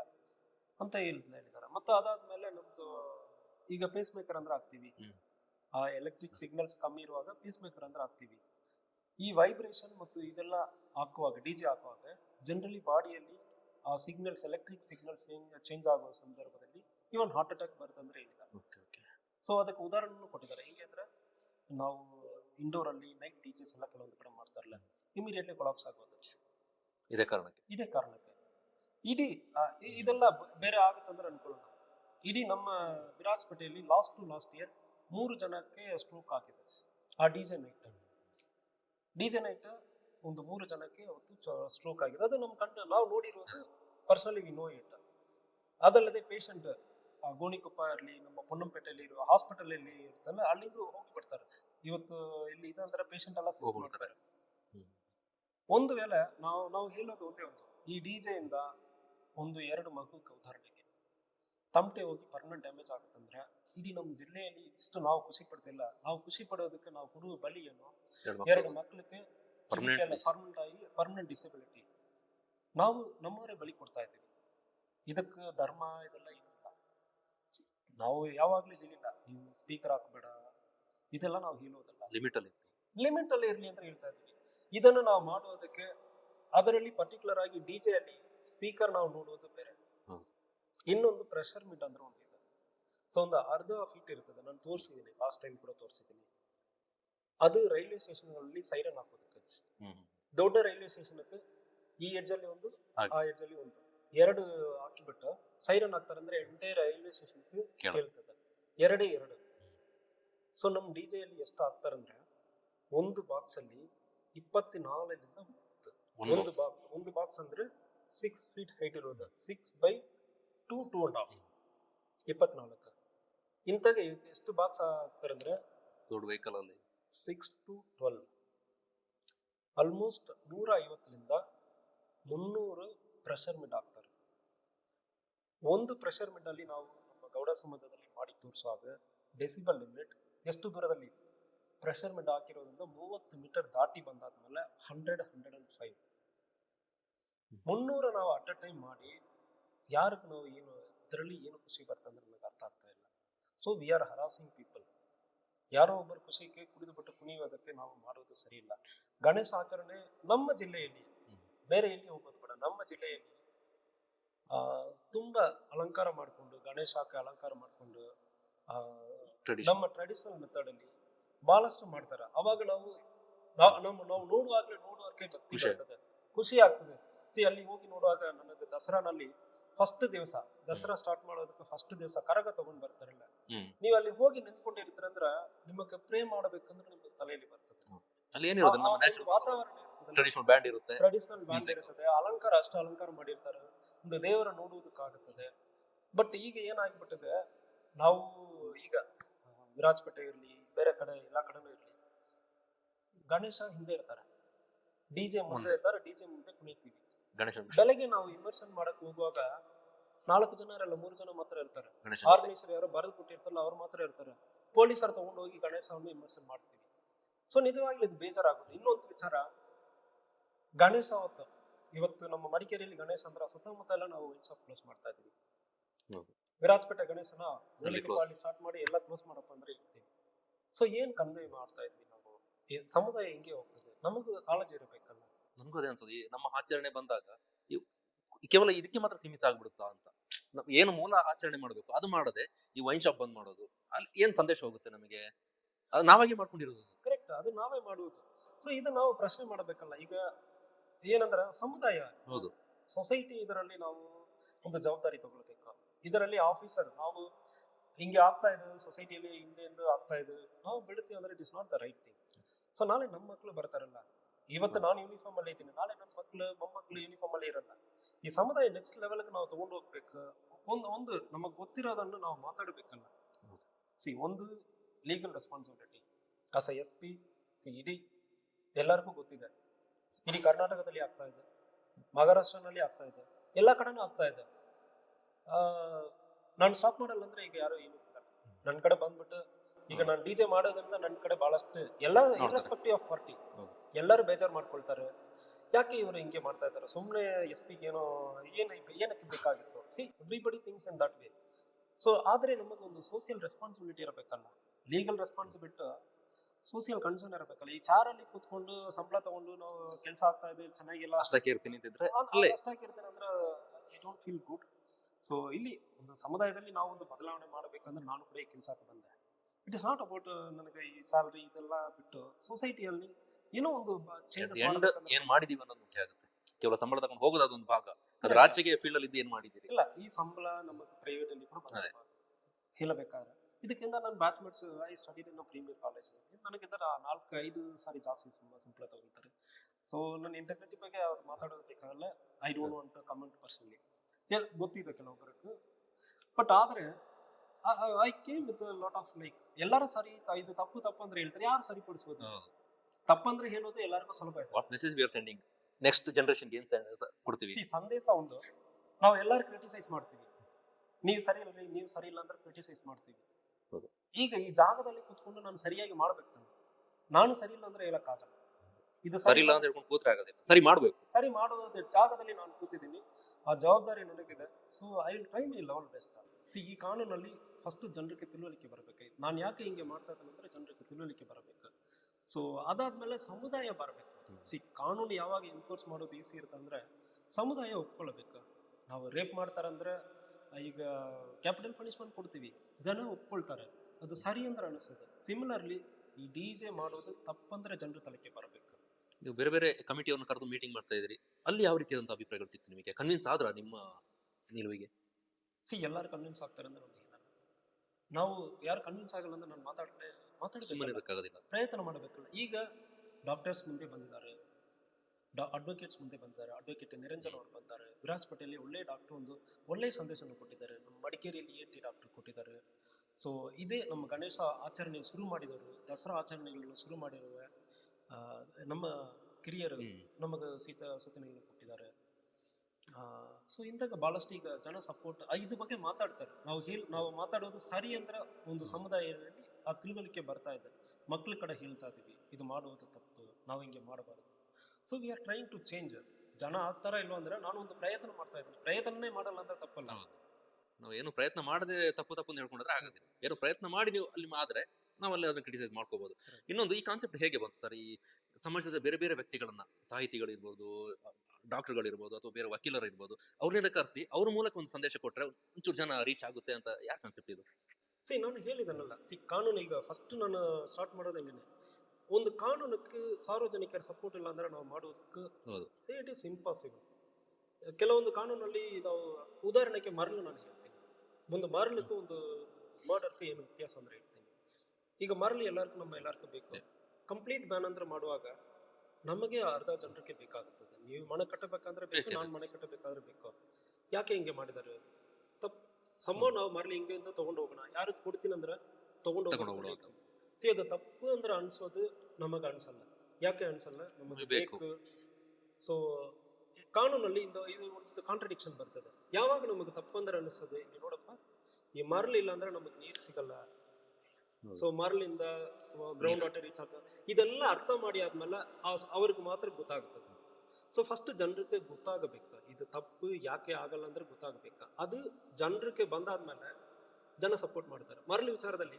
ಅಂತ ಹೇಳ್ತಾರೆ ಹೇಳಿದ್ದಾರೆ ಮತ್ತೆ ಅದಾದ್ಮೇಲೆ ನಮ್ದು ಈಗ ಪೇಸ್ ಮೇಕರ್ ಅಂದ್ರೆ ಆಗ್ತೀವಿ ಆ ಎಲೆಕ್ಟ್ರಿಕ್ ಸಿಗ್ನಲ್ಸ್ ಕಮ್ಮಿ ಇರುವಾಗ ಪೇಸ್ ಮೇಕರ್ ಅಂದ್ರೆ ಹಾಕ್ತಿವಿ. ಈ ವೈಬ್ರೇಷನ್ ಮತ್ತು ಇದೆಲ್ಲ ಹಾಕುವಾಗ ಡಿ ಜೆ ಹಾಕುವಾಗ ಜನರಲಿ ಬಾಡಿಯಲ್ಲಿ ಆ ಸಿಗ್ನಲ್ಸ್ ಎಲೆಕ್ಟ್ರಿಕ್ ಸಿಗ್ನಲ್ಸ್ ಚೇಂಜ್ ಆಗುವ ಸಂದರ್ಭದಲ್ಲಿ ಇವನ್ ಹಾರ್ಟ್ ಅಟ್ಯಾಕ್ ಬರ್ತಂದ್ರೆ ಓಕೆ. ಸೊ ಅದಕ್ಕೆ ಉದಾಹರಣೆ ಕೊಟ್ಟಿದ್ದಾರೆ. ಹೆಂಗೆ ಅಂದ್ರೆ ನಾವು ಇಂಡೋರ್ ಅಲ್ಲಿ ನೈಟ್ ಟೀಚರ್ಸ್ ಎಲ್ಲ ಕೆಲವೊಂದು ಕಡೆ ಮಾಡ್ತಾರಲ್ಲ ಇಮಿಡಿಯೇಟ್ಲಿ ಕೊಲಾಪ್ಸ್ ಆಗೋದು ಇದೇ ಕಾರಣಕ್ಕೆ. ಇದೇ ಕಾರಣಕ್ಕೆ. ಇಡೀ ಇದೆಲ್ಲ ಬೇರೆ ಆಗುತ್ತಂದ್ರೆ ಅನ್ಕೊಳ್ಳೋಣ. ಇಡೀ ನಮ್ಮ ವಿರಾಜಪೇಟೆಯಲ್ಲಿ ಲಾಸ್ಟ್ ಟು ಲಾಸ್ಟ್ ಇಯರ್ ಮೂರು ಜನಕ್ಕೆ ಸ್ಟ್ರೋಕ್ ಆಗಿದೆ. ಆ ಡಿಜೆ ನೈಟ್ ಡಿಜೆ ನೈಟ್ ಒಂದು ಮೂರು ಜನಕ್ಕೆ ಅವತ್ತು ಸ್ಟ್ರೋಕ್ ಆಗಿದೆ. ಅದು ನಮ್ಮ ಕಂಡು ನಾವು ನೋಡಿರೋದು ಪರ್ಸನಲಿ ವಿ ನೋ ಇಟ್ ಅದಲ್ಲದೆ ಪೇಷಂಟ್ ಗೋಣಿಕೊಪ್ಪ ಇರಲಿ ನಮ್ಮ ಪೊನ್ನಂಪೇಟೆಯಲ್ಲಿ ಇರುವ ಹಾಸ್ಪಿಟಲ್ ಅಲ್ಲಿ ಇರ್ತಲ್ಲ ಅಲ್ಲಿಂದ ಹೋಗಿ ಬಿಡ್ತಾರೆ ಇವತ್ತು ಇಲ್ಲಿ ಇದಂದ್ರೆ ಪೇಷಂಟ್ ಎಲ್ಲ ಹೋಗ್ಬಿಡ್ತಾರೆ. ಒಂದು ವೇಳೆ ನಾವು ನಾವು ಹೇಳೋದು ಒಂದೇ ಒಂದು. ಈ ಡಿಜೆ ಇಂದ ಒಂದು ಎರಡು ಮಗುಕ್ಕೆ ಉದಾಹರಣೆಗೆ ತಮಟೆ ಹೋಗಿ ಪರ್ಮನೆಂಟ್ ಡ್ಯಾಮೇಜ್ ಆಗುತ್ತಂದ್ರೆ ಇಡೀ ನಮ್ಮ ಜಿಲ್ಲೆಯಲ್ಲಿ ಇಷ್ಟು ನಾವು ಖುಷಿ ಪಡ್ತಿಲ್ಲ. ನಾವು ಖುಷಿ ಪಡೋದಕ್ಕೆ ನಾವು ಕೊಡುವ ಬಲಿ ಏನು? ಎರಡು ಮಕ್ಕಳಿಗೆ ಪರ್ಮನೆಂಟ್ ಆಗಿ ಪರ್ಮನೆಂಟ್ ಡಿಸೆಬಿಲಿಟಿ ನಾವು ನಮ್ಮವರೇ ಬಲಿ ಕೊಡ್ತಾ ಇದ್ದೀವಿ. ಇದಕ್ಕೆ ಧರ್ಮ ಇದೆಲ್ಲ ಏನಿಲ್ಲ. ನಾವು ಯಾವಾಗಲೂ ಹೇಳಿಲ್ಲ ನೀವು ಸ್ಪೀಕರ್ ಹಾಕ್ಬೇಡ. ಇದೆಲ್ಲ ನಾವು ಹೇಳೋದಲ್ಲ. ಲಿಮಿಟ್ ಅಲ್ಲಿ ಲಿಮಿಟ್ ಅಲ್ಲಿ ಇರಲಿ ಅಂತ ಹೇಳ್ತಾ ಇದ್ದೀವಿ. ಇದನ್ನು ನಾವು ಮಾಡೋದಕ್ಕೆ ಅದರಲ್ಲಿ ಪರ್ಟಿಕ್ಯುಲರ್ ಆಗಿ ಡಿ ಜೆ ಅಲ್ಲಿ ಸ್ಪೀಕರ್ ನಾವು ನೋಡೋದು ಬೇರೆ. ಇನ್ನೊಂದು ಪ್ರೆಷರ್ ಮೀಟ್ ಅಂದ್ರೆ ಒಂದು ಇದೆ ಸೊ ಒಂದು ಅರ್ಧ ಫೀಟ್ ಇರ್ತದೆ ನಾನು ತೋರಿಸಿದ್ದೀನಿ ಲಾಸ್ಟ್ ಟೈಮ್ ಕೂಡ ತೋರಿಸಿದ್ದೀನಿ ಅದು ರೈಲ್ವೆ ಸ್ಟೇಷನ್ಗಳಲ್ಲಿ ಸೈರನ್ ಹಾಕೋದಕ್ಕೆ ಹ್ಮ್ ದೊಡ್ಡ ರೈಲ್ವೆ ಸ್ಟೇಷನ್ಗೆ ಈ ಎಡ್ಜ್ ಅಲ್ಲಿ ಒಂದು ಹಾಗೆ. ಆ ಎಡ್ಜ್ ಅಲ್ಲಿ ಒಂದು ಎರಡು ಹಾಕಿಬಿಟ್ಟು ಸೈರನ್ ಹಾಕ್ತಾರೆ ಅಂದ್ರೆ ಎಂಟೇ ರೈಲ್ವೆ ಸ್ಟೇಷನ್ಗೆ ಕೇಳ ಕೇಳ್ತದೆ ಎರಡೇ ಎರಡು ಸೊ ನಮ್ಮ ಡಿ ಅಲ್ಲಿ ಎಷ್ಟು ಹಾಕ್ತಾರಂದ್ರೆ ಒಂದು ಬಾಕ್ಸ್ ಅಲ್ಲಿ ಇಪ್ಪತ್ನಾಲ್ಕರಿಂದ ಮೂವತ್ತು ಒಂದು ಒಂದು ಬಾಕ್ಸ್ ಒಂದು ಬಾಕ್ಸ್ ಅಂದ್ರೆ ಸಿಕ್ಸ್ ಫೀಟ್ ಹೈಟ್ ಇರೋದು six by two two and half. ಇಪ್ಪತ್ನಾಲ್ಕು. ಇಂಥಗೆ ಎಷ್ಟು ಬಾಕ್ಸ್ ಹಾಕ್ತಾರಂದ್ರೆ? ದೊಡ್ಡ ವೆಹಿಕಲ್ ಅಲ್ಲಿ. ಸಿಕ್ಸ್ ಟು ಟ್ವೆಲ್ ಆಲ್ಮೋಸ್ಟ್ ನೂರ ಐವತ್ತರಿಂದ ಮುನ್ನೂರು ಪ್ರೆಷರ್ ಮಿಡ್ ಹಾಕ್ತಾರೆ. ಒಂದು ಪ್ರೆಷರ್ ಮಿಡ್ ಅಲ್ಲಿ ನಾವು ನಮ್ಮ ಗೌಡ ಸಂಬಂಧದಲ್ಲಿ ಮಾಡಿ ತೋರಿಸುವಾಗ ಡೆಸಿಬಲ್ ಲಿಮಿಟ್ ಎಷ್ಟು ದೂರದಲ್ಲಿ? ಪ್ರೆಷರ್ ಮಿಡ್ ಹಾಕಿರೋದ್ರಿಂದ ಮೂವತ್ತು ಮೀಟರ್ ದಾಟಿ ಬಂದಾದ್ಮೇಲೆ ಹಂಡ್ರೆಡ್ ಹಂಡ್ರೆಡ್ ಅಂಡ್ ಫೈವ್ ಮುನ್ನೂರ ನಾವು ಅಟ್ ಅ ಟೈಮ್ ಮಾಡಿ ಯಾರಿಗೂ ನಾವು ಏನು ಇದರಲ್ಲಿ ಏನು ಖುಷಿ ಬರ್ತಂದ್ರೆ ನಮಗೆ ಅರ್ಥ ಆಗ್ತಾ ಇಲ್ಲ. So we are harassing people ಯಾರೋ ಒಬ್ಬರು ಖುಷಿಗೆ ಕುಡಿದು ಬಿಟ್ಟು ಕುಣಿಯೋದಕ್ಕೆ ನಾವು ಮಾಡೋದು ಸರಿಯಿಲ್ಲ ಇಲ್ಲ. ಗಣೇಶ ಆಚರಣೆ ನಮ್ಮ ಜಿಲ್ಲೆಯಲ್ಲಿ ಬೇರೆ ಎಲ್ಲಿ ಹೋಗೋದು ಬೇಡ ನಮ್ಮ ಜಿಲ್ಲೆಯಲ್ಲಿ ಆ, ತುಂಬಾ ಅಲಂಕಾರ ಮಾಡಿಕೊಂಡು ಗಣೇಶಕ್ಕೆ ಅಲಂಕಾರ ಮಾಡಿಕೊಂಡು ನಮ್ಮ ಟ್ರೆಡಿಷನಲ್ ಮೆಥಡ್ ಅಲ್ಲಿ ಬಹಳಷ್ಟು ಮಾಡ್ತಾರೆ. ಅವಾಗ ನಾವು ನಮ್ಮ ನಾವು ನೋಡುವಾಗಲೇ ನೋಡುವಕ್ಕೆ ಭಕ್ತಿ ಖುಷಿ ಬರ್ತದೆ. ಖುಷಿ ಆಗ್ತದೆ. ಸಿ ಅಲ್ಲಿ ಹೋಗಿ ನೋಡುವಾಗ ನನಗೆ ದಸರಾನಲ್ಲಿ ಫಸ್ಟ್ ದಿವಸ ದಸರಾ ಸ್ಟಾರ್ಟ್ ಮಾಡೋದಕ್ಕೆ ಫಸ್ಟ್ ದಿವಸ ಕರಗ ತಗೊಂಡ್ ಬರ್ತಾರಲ್ಲ. ನೀವು ಅಲ್ಲಿ ಹೋಗಿ ನಿಂತ್ಕೊಂಡಿರ್ತೀರಂದ್ರ ನಿಮಗೆ ಪ್ರೇ ಮಾಡ್ಬೇಕಂದ್ರೆ ನಿಮ್ಗೆ ತಲೆಯಲ್ಲಿ ಬರ್ತದೆ. ಅಲ್ಲಿ ಏನಿರುತ್ತೆ? ನಮ್ಮ ನ್ಯಾಚುರಲ್ ವಾತಾವರಣ ಟ್ರೆಡಿಷನಲ್ ಬ್ಯಾಂಡ್ ಇರುತ್ತೆ. ಟ್ರೆಡಿಷನಲ್ ಬ್ಯಾಂಡ್ ಇರುತ್ತದೆ ಅಲಂಕಾರ ಅಷ್ಟು ಅಲಂಕಾರ ಮಾಡಿರ್ತಾರೆ. ಒಂದು ದೇವರ ನೋಡುವುದಕ್ಕಾಗುತ್ತದೆ. ಬಟ್ ಈಗ ಏನಾಗ್ಬಿಟ್ಟಿದೆ? ನಾವು ಈಗ ವಿರಾಜಪೇಟೆ ಇರಲಿ ಬೇರೆ ಕಡೆ ಎಲ್ಲ ಕಡೆನೂ ಇರಲಿ. ಗಣೇಶ ಹಿಂದೆ ಇರ್ತಾರೆ. ಡಿ ಜೆ ಮುಂದೆ ಇರ್ತಾರೆ. ಡಿ ಜೆ ಮುಂದೆ ಕುಣಿತೀವಿ. ಗಣೇಶನ್ ಬೆಳಗ್ಗೆ ನಾವು ಇಮರ್ಷನ್ ಮಾಡಕ್ ಹೋಗುವಾಗ ನಾಲ್ಕು ಜನ ಇರಲ್ಲ ಮೂರು ಜನ ಮಾತ್ರ ಇರ್ತಾರೆ. ಗಣೇಶನ್ ಆರ್ಗನೈಸರ್ ಯಾರೋ ಬರೆದು ಕೊಟ್ಟಿರ್ತಾರಲ್ಲ ಅವ್ರು ಮಾತ್ರ ಇರ್ತಾರೆ. ಪೊಲೀಸರು ತಗೊಂಡು ಹೋಗಿ ಗಣೇಶವನ್ನು ಇಮರ್ಷನ್ ಮಾಡ್ತೀವಿ. ಸೊ ನಿಜವಾಗ್ಲೂ ಇದು ಬೇಜಾರಾಗುತ್ತೆ ಇನ್ನೊಂದು ವಿಚಾರ ಗಣೇಶ ಅವತ್ತು ಇವತ್ತು ನಮ್ಮ ಮಡಿಕೇರಿಯಲ್ಲಿ ಗಣೇಶ ಅಂದ್ರ ಸುತ್ತಮುತ್ತ ಎಲ್ಲ ನಾವು ವೈನ್ ಕ್ಲೋಸ್ ಮಾಡ್ತಾ ಇದೀವಿ. ವಿರಾಜಪೇಟೆ ಗಣೇಶನ. ಸ್ಟಾರ್ಟ್ ಮಾಡಿ ಎಲ್ಲ ಕ್ಲೋಸ್ ಮಾಡಪ್ಪ ಅಂದ್ರೆ ಇರ್ತೀವಿ ಸೊ ಏನ್ ಕನ್ವೇ ಮಾಡ್ತಾ ಇದ್ವಿ ನಾವು? ಸಮುದಾಯ ಹೆಂಗೆ ಹೋಗ್ತದೆ? ನಮಗೂ ಕಾಳಜಿ ಇರಬೇಕಲ್ಲ ನನಗೂ ಅದೇ ಅನ್ಸೋದು. ಈ ನಮ್ಮ ಆಚರಣೆ ಬಂದಾಗ ಈ ಕೇವಲ ಇದಕ್ಕೆ ಮಾತ್ರ ಸೀಮಿತ ಆಗ್ಬಿಡುತ್ತಾ ಅಂತ. ನಾವು ಏನು ಮೂಲ ಆಚರಣೆ ಮಾಡಬೇಕು ಅದು ಮಾಡದೆ ಈ ವೈನ್ ಶಾಪ್ ಬಂದ್ ಮಾಡೋದು ಅಲ್ಲಿ ಏನ್ ಸಂದೇಶ ಹೋಗುತ್ತೆ ನಮಗೆ? ಅದು ನಾವಾಗೆ ಮಾಡ್ಕೊಂಡಿರೋದು ಕರೆಕ್ಟ್ ಅದು ನಾವೇ ಮಾಡುವುದು. ಸೊ ಇದು ನಾವು ಪ್ರಶ್ನೆ ಮಾಡಬೇಕಲ್ಲ. ಈಗ ಏನಂದ್ರೆ ಸಮುದಾಯ ಹೌದು. ಸೊಸೈಟಿ ಇದರಲ್ಲಿ ನಾವು ಒಂದು ಜವಾಬ್ದಾರಿ ತಗೊಳ್ಬೇಕು. ಇದರಲ್ಲಿ ಆಫೀಸರ್ ನಾವು ಹಿಂಗೆ ಆಗ್ತಾ ಇದೆ ಸೊಸೈಟಿಯಲ್ಲಿ ಹಿಂದೆ ಆಗ್ತಾ ಇದೆ. ನಾವು ಬಿಡ್ತೀವಿ ಅಂದ್ರೆ it is not the right thing so ನಾಳೆ ನಮ್ಮ ಮಕ್ಕಳು ಬರ್ತಾರಲ್ಲ ಇವತ್ತು ನಾನು ಯೂನಿಫಾರ್ಮ್ ಅಲ್ಲಿ ಇದ್ದೀನಿ. ನಾಳೆ ನನ್ನ ಮಕ್ಕಳು ಮೊಮ್ಮಕ್ಕಳು ಯೂನಿಫಾರ್ಮ್ ಅಲ್ಲಿ ಇರಲ್ಲ. ಈ ಸಮುದಾಯ ನೆಕ್ಸ್ಟ್ ಲೆವೆಲ್ಗೆ ನಾವು ತಗೊಂಡು ಹೋಗ್ಬೇಕು. ಒಂದು ಒಂದು ನಮಗೆ ಗೊತ್ತಿರೋದನ್ನು ನಾವು ಮಾತಾಡಬೇಕಲ್ಲ. ಸಿ ಒಂದು legal responsibility as S P see ಇಡೀ ಎಲ್ಲರಿಗೂ ಗೊತ್ತಿದೆ. ಇಡೀ ಕರ್ನಾಟಕದಲ್ಲಿ ಆಗ್ತಾ ಇದೆ. ಮಹಾರಾಷ್ಟ್ರನಲ್ಲಿ ಆಗ್ತಾ ಇದೆ. ಎಲ್ಲ ಕಡೆನೂ ಆಗ್ತಾ ಇದೆ. ನಾನು ಸ್ಟಾಪ್ ಮಾಡಲ್ಲ ಅಂದ್ರೆ ಈಗ ಯಾರು ಏನು ಇಲ್ಲ. ನನ್ನ ಕಡೆ ಬಂದ್ಬಿಟ್ಟು ಈಗ ನಾನು ಡಿ ಜೆ ಮಾಡೋದ್ರಿಂದ ನನ್ನ ಕಡೆ ಬಹಳಷ್ಟು ಎಲ್ಲ. Irrespective of party. ಎಲ್ಲರೂ ಬೇಜಾರು ಮಾಡ್ಕೊಳ್ತಾರೆ. ಯಾಕೆ ಇವರು ಹಿಂಗೆ ಮಾಡ್ತಾ ಇದ್ದಾರೆ? ಸುಮ್ಮನೆ ಎಸ್ ಪಿಗೆ ಏನೋ ಏನು ಏನಕ್ಕೆ ಬೇಕಾಗಿತ್ತು? See everybody things in that way so ಆದರೆ ನಮಗೊಂದು ಸೋಷಿಯಲ್ ರೆಸ್ಪಾನ್ಸಿಬಿಲಿಟಿ ಇರಬೇಕಲ್ಲ. ಲೀಗಲ್ ರೆಸ್ಪಾನ್ಸಿಬಿಲಿಟಿ ಸೋಷಿಯಲ್ ಕನ್ಸರ್ನ್ ಇರಬೇಕಲ್ಲ. ಈ ಚಾರಲ್ಲಿ ಕೂತ್ಕೊಂಡು ಸಂಬಳ ತಗೊಂಡು ನಾವು ಕೆಲಸ ಆಗ್ತಾ ಇದೆ ಚೆನ್ನಾಗಿಲ್ಲ. ಅಷ್ಟಕ್ಕೆ ಇರ್ತೀನಿ ಅಂತಿದ್ರೆ ಅಷ್ಟಾಗಿರ್ತೇನೆ ಅಂದ್ರೆ I don't feel good so ಇಲ್ಲಿ ಒಂದು ಸಮುದಾಯದಲ್ಲಿ ನಾವು ಒಂದು ಬದಲಾವಣೆ ಮಾಡಬೇಕಂದ್ರೆ ನಾನು ಕೂಡ ಈ ಕೆಲಸಕ್ಕೆ ಬಂದೆ. ಇಟ್ ಇಸ್ ನಾಟ್ ಅಬೌಟ್ ನನಗೆ ಈ ಸ್ಯಾಲ್ರಿ ಇದೆಲ್ಲ ಬಿಟ್ಟು ಸೊಸೈಟಿಯಲ್ಲಿ ಏನೋ ಒಂದು ಚೇಂಜ್ ಎಂಡ್ ಏನ್ ಮಾಡಿದೀವಿ ಅನ್ನೋದು ಮುಖ್ಯ ಆಗುತ್ತೆ. ಕೇವಲ ಸಂಬಳ ತಗೊಂಡು ಹೋಗೋದು ಅದೊಂದು ಭಾಗ. ಅದು ಆಚೆಗೆ ಫೀಲ್ಡ್ ಅಲ್ಲಿ ಇದ್ದು ಏನ್ ಮಾಡಿದ್ದೀರಿ? ಇಲ್ಲ ಈ ಸಂಬಳ ನಮ್ಮ ಪ್ರೈವೇಟ್ ಅಲ್ಲಿ ಕೂಡ. ಬಂದಿದೆ. ಹೇಳಬೇಕಾದ್ರೆ ಇದಕ್ಕಿಂತ ನಾನು batchmates I study in premier college ನನಗಿಂತ ನಾಲ್ಕು ಐದು ಸಾರಿ ಜಾಸ್ತಿ ಸಂಬಳ ಸಂಬಳ ತಗೊಳ್ತಾರೆ. ಸೊ ನನ್ನ ಇಂಟರ್ನೆಟ್ ಬಗ್ಗೆ ಅವ್ರು ಮಾತಾಡೋದು ಬೇಕಾಗಲ್ಲ I don't want comment personally ಗೊತ್ತಿದೆ ಕೆಲವೊಬ್ಬರಿಗೆ ಬಟ್ ಆದರೆ I came with lot of like ಎಲ್ಲರೂ ಸರಿ ತ- ಇದು ತಪ್ಪು ತಪ್ಪು ಅಂದ್ರೆ ಹೇಳ್ತಾರೆ. ಯಾರು ಸರಿಪಡಿಸ್ಬೋದು? ತಪ್ಪಂದ್ರೆ ಹೇಳೋದು ಎಲ್ಲರಿಗೂ ಸ್ವಲ್ಪ ಇದೆ what message we are sending next generation ಏನ್ ಏನು ಸ- ಕೊಡ್ತೀವಿ. ಈ ಸಂದೇಶ ಒಂದು. ನಾವು ಎಲ್ಲರೂ ಕ್ರಿಟಿಸೈಸ್ ಮಾಡ್ತೀವಿ. ನೀವು ಸರಿ ಇಲ್ಲ ನೀವು ಸರಿ ಇಲ್ಲ ಅಂದ್ರೆ ಕ್ರಿಟಿಸೈಸ್ ಮಾಡ್ತೀವಿ. ಹೌದು. ಈಗ ಈ ಜಾಗದಲ್ಲಿ ಕೂತ್ಕೊಂಡು ನಾನು ಸರಿಯಾಗಿ ಮಾಡ್ಬೇಕು ತಾನೆ. ನಾನು ಸರಿ ಇಲ್ಲ ಅಂದ್ರೆ ಹೇಳಕ್ಕಾಗಲ್ಲ. ಇದು ಸರಿ ಇಲ್ಲ ಅಂತ ಹೇಳ್ಕೊಂಡು ಕೂತ್ರೆ ಆಗೋದಿಲ್ಲ. ಸರಿ ಮಾಡ್ಬೇಕು. ಸರಿ ಮಾಡುವ ಜಾಗದಲ್ಲಿ ನಾನು ಕೂತಿದ್ದೀನಿ. ಆ ಜವಾಬ್ದಾರಿ ನನಗಿದೆ. So I will try my level best see ಈ ಕಾನೂನಲ್ಲಿ ಫಸ್ಟ್ ಜನರಿಗೆ ತಿಳುವಳಿಕೆ ಬರಬೇಕು ನಾನು ಯಾಕೆ ಹಿಂಗೆ ಮಾಡ್ತಾ ಇದ್ದೇನೆ ಅಂದರೆ ಜನರಿಗೆ ತಿಳುವಳಿಕೆ ಬರಬೇಕು. ಸೊ ಅದಾದ್ಮೇಲೆ ಸಮುದಾಯ ಬರಬೇಕು. ಸಿ ಕಾನೂನು ಯಾವಾಗ ಎನ್ಫೋರ್ಸ್ ಮಾಡೋದು ಈಸಿ ಇರುತ್ತಂದ್ರೆ ಸಮುದಾಯ ಒಪ್ಕೊಳ್ಬೇಕು. ನಾವು ರೇಪ್ ಮಾಡ್ತಾರಂದ್ರೆ ಈಗ ಕ್ಯಾಪಿಟಲ್ ಪನಿಷ್ಮೆಂಟ್ ಕೊಡ್ತೀವಿ. ಜನ ಒಪ್ಕೊಳ್ತಾರೆ. ಅದು ಸರಿ ಅಂದ್ರೆ ಅನಿಸ್ತದೆ. ಸಿಮಿಲರ್ಲಿ ಈ ಡಿ ಜೆ ಮಾಡೋದು ತಪ್ಪಂದ್ರೆ ಜನರ ತಲೆಗೆ ಬರಬೇಕು. ನೀವು ಬೇರೆ ಬೇರೆ ಕಮಿಟಿಯನ್ನು ಕರೆದು ಮೀಟಿಂಗ್ ಮಾಡ್ತಾ ಇದ್ರಿ ಅಲ್ಲಿ ಯಾವ ರೀತಿಯಾದಂಥ ಅಭಿಪ್ರಾಯಗಳು ಸಿಕ್ತು ನಿಮಗೆ? ಕನ್ವಿನ್ಸ್ ಆದ್ರ ನಿಮ್ಮ ನಿಲುವಿಗೆ? ಸಿ ಎಲ್ಲರೂ ಕನ್ವಿನ್ಸ್ ಆಗ್ತಾರೆ ಅಂದ್ರೆ ನಮ್ಗೆ ಏನಲ್ಲ ನಾವು ಯಾರು ಕನ್ವಿನ್ಸ್ ಆಗಲ್ಲ ಅಂತ ನಾನು ಮಾತಾಡಲೇ ಸುಮ್ಮನೆ ಮಾತಾಡಬೇಕು ಪ್ರಯತ್ನ ಮಾಡಬೇಕಲ್ಲ. ಈಗ ಡಾಕ್ಟರ್ಸ್ ಮುಂದೆ ಬಂದಿದ್ದಾರೆ. ಡಾ ಅಡ್ವೊಕೇಟ್ಸ್ ಮುಂದೆ ಬಂದಿದ್ದಾರೆ. ಅಡ್ವೊಕೇಟ್ ನಿರಂಜನ್ ಅವರು ಬಂದಿದ್ದಾರೆ. ವಿರಾಜ್ ಪಟೇಲಿ ಒಳ್ಳೆ ಡಾಕ್ಟರ್ ಒಂದು ಒಳ್ಳೆಯ ಸಂದೇಶವನ್ನು ಕೊಟ್ಟಿದ್ದಾರೆ. ನಮ್ಮ ಮಡಿಕೇರಿಯಲ್ಲಿ ಎ ಟಿ ಡಾಕ್ಟರ್ ಕೊಟ್ಟಿದ್ದಾರೆ. ಸೊ ಇದೇ ನಮ್ಮ ಗಣೇಶ ಆಚರಣೆ ಶುರು ಮಾಡಿದವರು ದಸರಾ ಆಚರಣೆಗಳನ್ನು ಶುರು ಮಾಡಿರುವ ನಮ್ಮ ಕಿರಿಯರು ನಮಗೆ ಸೀತಾ ಸೂಚನೆಗಳನ್ನು ಕೊಟ್ಟಿದ್ದಾರೆ. ಸೊ ಇಂದಾಗ ಭಾಳಷ್ಟು ಈಗ ಜನ ಸಪೋರ್ಟ್ ಇದ್ರ ಬಗ್ಗೆ ಮಾತಾಡ್ತಾರೆ. ನಾವು ಹೇಳಿ, ನಾವು ಮಾತಾಡೋದು ಸರಿ ಅಂದ್ರೆ ಒಂದು ಸಮುದಾಯದಲ್ಲಿ ಆ ತಿಳುವಳಿಕೆ ಬರ್ತಾ ಇದೆ. ಮಕ್ಳ ಕಡೆ ಹೇಳ್ತಾ ಇದೀವಿ, ಇದು ಮಾಡುವುದು ತಪ್ಪು, ನಾವು ಹಿಂಗೆ ಮಾಡಬಾರದು. So we are trying to change ಜನ ಆಗ್ತಾರ ಇಲ್ವೋ ಅಂದ್ರೆ ನಾನು ಒಂದು ಪ್ರಯತ್ನ ಮಾಡ್ತಾ ಇದ್ದೀನಿ. ಪ್ರಯತ್ನನೇ ಮಾಡಲ್ಲ ಅಂತ ತಪ್ಪಲ್ಲ. ನಾವು ಏನು ಪ್ರಯತ್ನ ಮಾಡದೆ ತಪ್ಪು ತಪ್ಪು ಹೇಳ್ಕೊಂಡ್ರೆ ಆಗೋದಿಲ್ಲ. ಏನು ಪ್ರಯತ್ನ ಮಾಡಿ ನೀವು ಅಲ್ಲಿ ಆದ್ರೆ ನಾವು ಅದನ್ನು ಕ್ರಿಟಿಸೈಸ್ ಮಾಡ್ಕೋಬಹುದು ಇನ್ನೊಂದು ಈ ಕಾನ್ಸೆಪ್ಟ್ ಹೇಗೆ ಬಂತು ಸರ್ ಈ ಸಮಾಜದ ಬೇರೆ ಬೇರೆ ವ್ಯಕ್ತಿಗಳನ್ನ ಸಾಹಿತಿಗಳಿರ್ಬೋದು ಡಾಕ್ಟರ್ಗಳಿರ್ಬೋದು ಅಥವಾ ಬೇರೆ ವಕೀಲರು ಇರ್ಬೋದು ಅವ್ರನ್ನೆಲ್ಲ ಕರೆಸಿ ಅವ್ರ ಮೂಲಕ ಒಂದು ಸಂದೇಶ ಕೊಟ್ಟರೆ ಒಂಚೂರು ಜನ ರೀಚ್ ಆಗುತ್ತೆ ಅಂತ ಯಾಕೆ ಕಾನ್ಸೆಪ್ಟ್ ಇದು? ಸಿ ನಾನು ಹೇಳಿದನಲ್ಲ. ಸಿ ಕಾನೂನು ಈಗ ಫಸ್ಟ್ ನಾನು ಸ್ಟಾರ್ಟ್ ಮಾಡೋದು ಹೆಂಗನೆ? ಒಂದು ಕಾನೂನಕ್ಕೆ ಸಾರ್ವಜನಿಕರ ಸಪೋರ್ಟ್ ಇಲ್ಲ ಅಂದ್ರೆ ನಾವು ಮಾಡೋದಕ್ಕೆ ಇಟ್ ಇಸ್ ಇಂಪಾಸಿಬಲ್ ಕೆಲವೊಂದು ಕಾನೂನಲ್ಲಿ ನಾವು ಉದಾಹರಣೆಗೆ ಮರಳು ನಾನು ಹೇಳ್ತೀನಿ. ಒಂದು ಮರಳಕ್ಕೂ ಒಂದು ಮರ್ಡರ್ಗೆ ಏನು ವ್ಯತ್ಯಾಸ ಅಂದ್ರೆ ಈಗ ಮರಳಿ ಎಲ್ಲರಿಗೂ ನಮ್ಮ ಎಲ್ಲರಿಗೂ ಬೇಕು. ಕಂಪ್ಲೀಟ್ ಬ್ಯಾನ್ ಅಂತ ಮಾಡುವಾಗ ನಮಗೆ ಅರ್ಧ ಜನರಿಗೆ ಬೇಕಾಗುತ್ತದೆ. ನೀವು ಮನೆ ಕಟ್ಟಬೇಕಂದ್ರೆ ಬೇಕು ನಾನು. ಮನೆ ಕಟ್ಟಬೇಕಾದ್ರೆ ಬೇಕು. ಯಾಕೆ ಹಿಂಗೆ ಮಾಡಿದ್ದಾರೆ ತಪ್ಪು ಸಮ ನಾವು ಮರಳಿ ಹಿಂಗೆ ಅಂತ ತಗೊಂಡು ಹೋಗೋಣ. ಯಾರು ಕೊಡ್ತೀನಿ ಅಂದ್ರೆ ತಗೊಂಡು ಹೋಗೋಣ ಸಿ ಅದು ತಪ್ಪು ಅಂದ್ರೆ ಅನ್ಸೋದು ನಮಗೆ ಅನ್ಸಲ್ಲ. ಯಾಕೆ ಅನ್ಸಲ್ಲ? ನಮಗೆ ಬೇಕು. ಸೊ ಕಾನೂನಲ್ಲಿ ಇದು ಇದು ಒಂದು ಕಾಂಟ್ರಡಿಕ್ಷನ್ ಬರ್ತದೆ. ಯಾವಾಗ ನಮಗೆ ತಪ್ಪಂದ್ರೆ ಅನಿಸ್ತದೆ ಇಲ್ಲಿ ನೋಡಪ್ಪ ಈ ಮರಳು ಇಲ್ಲ ಅಂದ್ರೆ ನಮಗೆ ನೀರು ಸಿಗಲ್ಲ. ಸೊ ಮರಳಿಂದ ಗ್ರೌಂಡ್ ವಾಟರ್ ರೀಚ್ ಆಗ್ತದೆ. ಇದೆಲ್ಲ ಅರ್ಥ ಮಾಡಿ ಆದ್ಮೇಲೆ ಅವ್ರಿಗೆ ಮಾತ್ರ ಗೊತ್ತಾಗ್ತದೆ. ಸೊ ಫಸ್ಟ್ ಜನರಿಗೆ ಗೊತ್ತಾಗಬೇಕು. ಇದು ತಪ್ಪು ಯಾಕೆ ಆಗಲ್ಲ ಅಂದ್ರೆ ಗೊತ್ತಾಗಬೇಕು. ಅದು ಜನರಿಗೆ ಬಂದಾದ್ಮೇಲೆ ಜನ ಸಪೋರ್ಟ್ ಮಾಡ್ತಾರೆ. ಮರಳು ವಿಚಾರದಲ್ಲಿ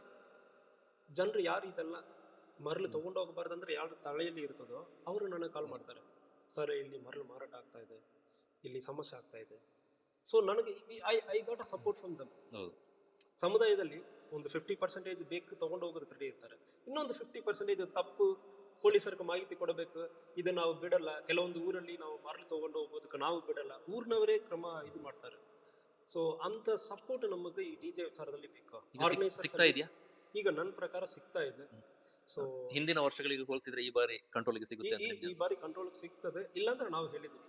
ಜನರು ಯಾರು ಇದೆಲ್ಲ ಮರಳು ತಗೊಂಡು ಹೋಗಬಾರ್ದಂದ್ರೆ ಯಾರು ತಲೆಯಲ್ಲಿ ಇರ್ತದೋ ಅವರು ನನಗೆ ಕಾಲ್ ಮಾಡ್ತಾರೆ. ಸರ್ ಇಲ್ಲಿ ಮರಳು ಮಾರಾಟ ಆಗ್ತಾ ಇದೆ. ಇಲ್ಲಿ ಸಮಸ್ಯೆ ಆಗ್ತಾ ಇದೆ. ಸೊ ನನಗೆ I I got a support from them ಸಮುದಾಯದಲ್ಲಿ ಒಂದು ಫಿಫ್ಟಿ ಪರ್ಸೆಂಟೇಜ್ ಬೇಕು ತೊಗೊಂಡು ಹೋಗೋದು ರೆಡಿ ಇರ್ತಾರೆ ಇನ್ನೊಂದು ಫಿಫ್ಟಿ ಪರ್ಸೆಂಟೇಜ್ ತಪ್ಪು ಪೊಲೀಸರಿಗೆ ಮಾಹಿತಿ ಕೊಡಬೇಕು. ಇದು ನಾವು ಬಿಡಲ್ಲ. ಕೆಲವೊಂದು ಊರಲ್ಲಿ ನಾವು ಮರಳು ತಗೊಂಡು ಹೋಗೋದಕ್ಕೆ ನಾವು ಬಿಡಲ್ಲ. ಊರಿನವರೇ ಕ್ರಮ ಇದು ಮಾಡ್ತಾರೆ. ಸೊ ಅಂತ ಸಪೋರ್ಟ್ ನಮಗೆ ಈ ಡಿ ಜೆ ವಿಚಾರದಲ್ಲಿ ಬೇಕು. ಸಿಗ್ತಾ ಇದೆಯಾ? ಈಗ ನನ್ನ ಪ್ರಕಾರ ಸಿಗ್ತಾ ಇದೆ. ಸೊ ಹಿಂದಿನ ವರ್ಷಗಳಿಗೆ ಹೋಲಿಸಿದ್ರೆ ಈ ಬಾರಿ ಕಂಟ್ರೋಲ್ಗೆ ಸಿಗುತ್ತೆ ಈ- ಬಾರಿ ಕಂಟ್ರೋಲ್ ಸಿಗ್ತದೆ. ಇಲ್ಲಾಂದ್ರೆ ನಾವು ಹೇಳಿದೀವಿ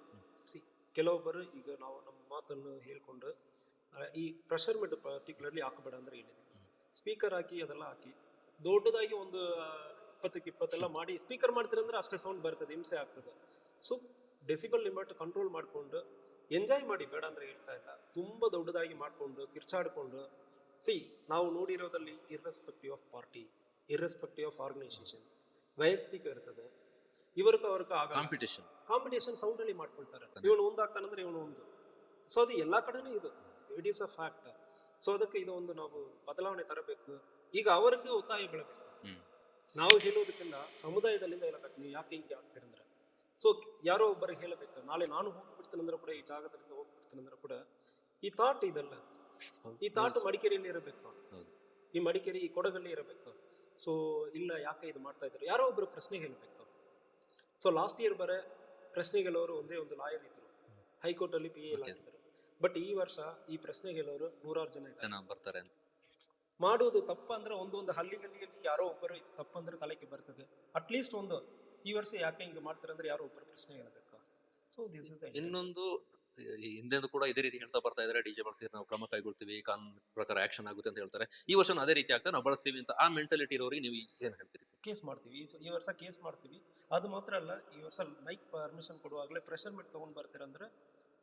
ಸಿ ಕೆಲವೊಬ್ಬರು ಈಗ ನಾವು ನಮ್ಮ ಮಾತನ್ನು ಹೇಳ್ಕೊಂಡು ಈ ಪ್ರೆಷರ್ ಮಿಡ್ ಪರ್ಟಿಕ್ಯುಲರ್ಲಿ ಹಾಕಬೇಡ ಅಂದ್ರೆ ಹೇಳಿದೀವಿ ಸ್ಪೀಕರ್ ಹಾಕಿ ಅದೆಲ್ಲ ಹಾಕಿ. ದೊಡ್ಡದಾಗಿ ಒಂದು ಇಪ್ಪತ್ತಕ್ಕೆ ಇಪ್ಪತ್ತೆಲ್ಲ ಮಾಡಿ ಸ್ಪೀಕರ್ ಮಾಡ್ತೀರಂದ್ರೆ ಅಷ್ಟೇ ಸೌಂಡ್ ಬರ್ತದೆ ಹಿಂಸೆ ಆಗ್ತದೆ. ಸೊ ಡೆಸಿಬಲ್ ಲಿಮಿಟ್ ಕಂಟ್ರೋಲ್ ಮಾಡಿಕೊಂಡು ಎಂಜಾಯ್ ಮಾಡಿ ಬೇಡ ಅಂದ್ರೆ ಹೇಳ್ತಾ ಇಲ್ಲ. ತುಂಬ ದೊಡ್ಡದಾಗಿ ಮಾಡಿಕೊಂಡು ಕಿರ್ಚಾಡಿಕೊಂಡು ಸಿ ನಾವು ನೋಡಿರೋದಲ್ಲಿ irrespective of party irrespective of organisation ವೈಯಕ್ತಿಕ ಇರ್ತದೆ. ಇವ್ರಿಗೆ ಅವ್ರಿಗೆ ಆಗ ಕಾಂಪಿಟೇಷನ್ ಕಾಂಪಿಟೇಷನ್ ಸೌಂಡಲ್ಲಿ ಮಾಡ್ಕೊಳ್ತಾರೆ. ಇವನು ಒಂದು ಆಗ್ತಾನಂದ್ರೆ ಇವನು ಒಂದು. ಸೊ ಅದು ಎಲ್ಲ ಕಡೆನೂ ಇದು. It is a fact so ಅದಕ್ಕೆ ಇದು ಒಂದು ನಾವು ಬದಲಾವಣೆ ತರಬೇಕು. ಈಗ ಅವರಿಗೆ ಒತ್ತಾಯ ಬೀಳಬೇಕು. ನಾವು ಹೇಳೋದಕ್ಕಿಂತ ಸಮುದಾಯದಲ್ಲಿಂದ ಹೇಳಬೇಕು ನೀವು ಯಾಕೆ ಹಿಂಗೆ ಆಗ್ತೀರಂದ್ರೆ? ಸೊ ಯಾರೋ ಒಬ್ಬರಿಗೆ ಹೇಳಬೇಕು ನಾಳೆ ನಾನು ಹೋಗ್ಬಿಡ್ತೀನಂದ್ರೆ ಕೂಡ ಈ ಜಾಗದಿಂದ ಹೋಗ್ಬಿಡ್ತೀನಂದ್ರೆ ಕೂಡ ಈ ಥಾಟ್ ಇದಲ್ಲ. ಈ ಥಾಟ್ ಮಡಿಕೇರಿಯಲ್ಲಿ ಇರಬೇಕು. ಈ ಮಡಿಕೇರಿ ಈ ಕೊಡಗಲ್ಲಿ ಇರಬೇಕು. ಸೊ ಇಲ್ಲ ಯಾಕೆ ಇದು ಮಾಡ್ತಾ ಇದ್ದಾರೆ ಯಾರೋ ಒಬ್ರು ಪ್ರಶ್ನೆ ಹೇಳಬೇಕು. ಸೊ ಲಾಸ್ಟ್ ಇಯರ್ ಬರೇ ಪ್ರಶ್ನೆಗಳವರು ಒಂದೇ ಒಂದು ಲಾಯರ್ ಇದ್ರು. ಹೈಕೋರ್ಟ್ ಅಲ್ಲಿ ಪಿ ಎಲ್ ಆಗಿದ್ರು ಬಟ್ ಈ ವರ್ಷ ಈ ಪ್ರಶ್ನೆ ಕೇಳೋರು ನೂರಾರು ಜನ ಜನ ಬರ್ತಾರೆ ಅಂತ. ಮಾಡೋದು ತಪ್ಪ ಅಂದ್ರೆ ಒಂದೊಂದು ಹಳ್ಳಿ ಗಲ್ಲಿಯಲ್ಲಿ ಯಾರೋ ಒಬ್ಬರು ಇದು ತಪ್ಪಂದ್ರೆ ತಲೆಗೆ ಬರ್ತದೆ. ಅಟ್ಲೀಸ್ಟ್ ಒಂದು ಈ ವರ್ಷ ಯಾಕೆ ಹಿಂಗೆ ಮಾಡ್ತಾರೆ ಅಂದ್ರೆ ಯಾರೋ ಒಬ್ಬರು ಪ್ರಶ್ನೆ ಹೇಳಬೇಕು. ಸೊ ದಿಸ್ ಇಸ್ ಇನ್ನೊಂದು ಹಿಂದೆಂದು ಕೂಡ ಇದೇ ರೀತಿ ಹೇಳ್ತಾ ಬರ್ತಾ ಇದ್ದಾರೆ ಡಿಜೆ ಬಳಸಿ ನಾವು ಕ್ರಮ ಕೈಗೊಳ್ತೀವಿ ಕಾನೂನು ಪ್ರಕಾರ ಆಕ್ಷನ್ ಆಗುತ್ತೆ ಅಂತ ಹೇಳ್ತಾರೆ. ಈ ವರ್ಷ ಅದೇ ರೀತಿ ಆಗ್ತಾ ನಾವು ಬಳಸ್ತೀವಿ ಅಂತ ಆ ಮೆಂಟಾಲಿಟಿ ಇರೋರಿಗೆ ನೀವು ಏನು ಹೇಳ್ತೀರಿ ಕೇಸ್ ಮಾಡ್ತೀವಿ. ಈ ವರ್ಷ ಕೇಸ್ ಮಾಡ್ತೀವಿ. ಅದು ಮಾತ್ರ ಅಲ್ಲ ಈ ವರ್ಷ ಮೈಕ್ ಪರ್ಮಿಷನ್ ಕೊಡುವಾಗಲೇ ಪ್ರೆಷರ್ ಮೀಟ್ ತಗೊಂಡ್ ಬರ್ತೀರಂದ್ರೆ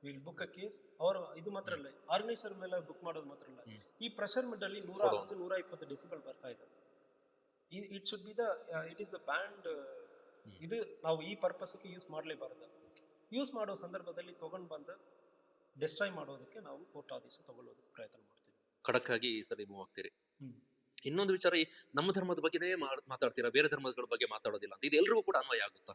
ವಿಲ್ ಬುಕ್ ಅ ಕೇಸ್ ಅವ್ರ ಇದು ಮಾತ್ರ ಅಲ್ಲ ಆರ್ಗನೈಸರ್ ಮೇಲೆ ಬುಕ್ ಮಾಡೋದು ಮಾತ್ರ ಅಲ್ಲ. ಈ ಪ್ರೆಷರ್ ಮಿಡ್ ಅಲ್ಲಿ ನೂರ ಹತ್ತು ನೂರ ಇಪ್ಪತ್ತು ಡಿಸಿಬಲ್ ಬರ್ತಾ ಇದೆ. It should be the it is the band ಇದು ನಾವು ಈ ಪರ್ಪಸ್ಗೆ ಯೂಸ್ ಮಾಡಲೇಬಾರದು. ಯೂಸ್ ಮಾಡೋ ಸಂದರ್ಭದಲ್ಲಿ ತಗೊಂಡು ಬಂದು ಡಿಸ್ಟ್ರಾಯ್ ಮಾಡೋದಕ್ಕೆ ನಾವು ಕೋರ್ಟ್ ಆದೇಶ ತಗೊಳ್ಳೋದಕ್ಕೆ ಪ್ರಯತ್ನ ಮಾಡ್ತೀವಿ. ಖಡಕ್ ಆಗಿ ಈ ಸರಿ ಮೂವ್ ಆಗ್ತೀರಿ. ಇನ್ನೊಂದು ವಿಚಾರ ಈ ನಮ್ಮ ಧರ್ಮದ ಬಗ್ಗೆನೇ ಮಾತಾಡ್ತೀರಾ? ಬೇರೆ ಧರ್ಮಗಳ ಬಗ್ಗೆ ಮಾತಾಡೋದಿಲ್ಲ ಅಂತ. ಇದು ಎಲ್ರಿಗೂ ಕೂಡ ಅನ್ವಯ ಆಗುತ್ತಾ?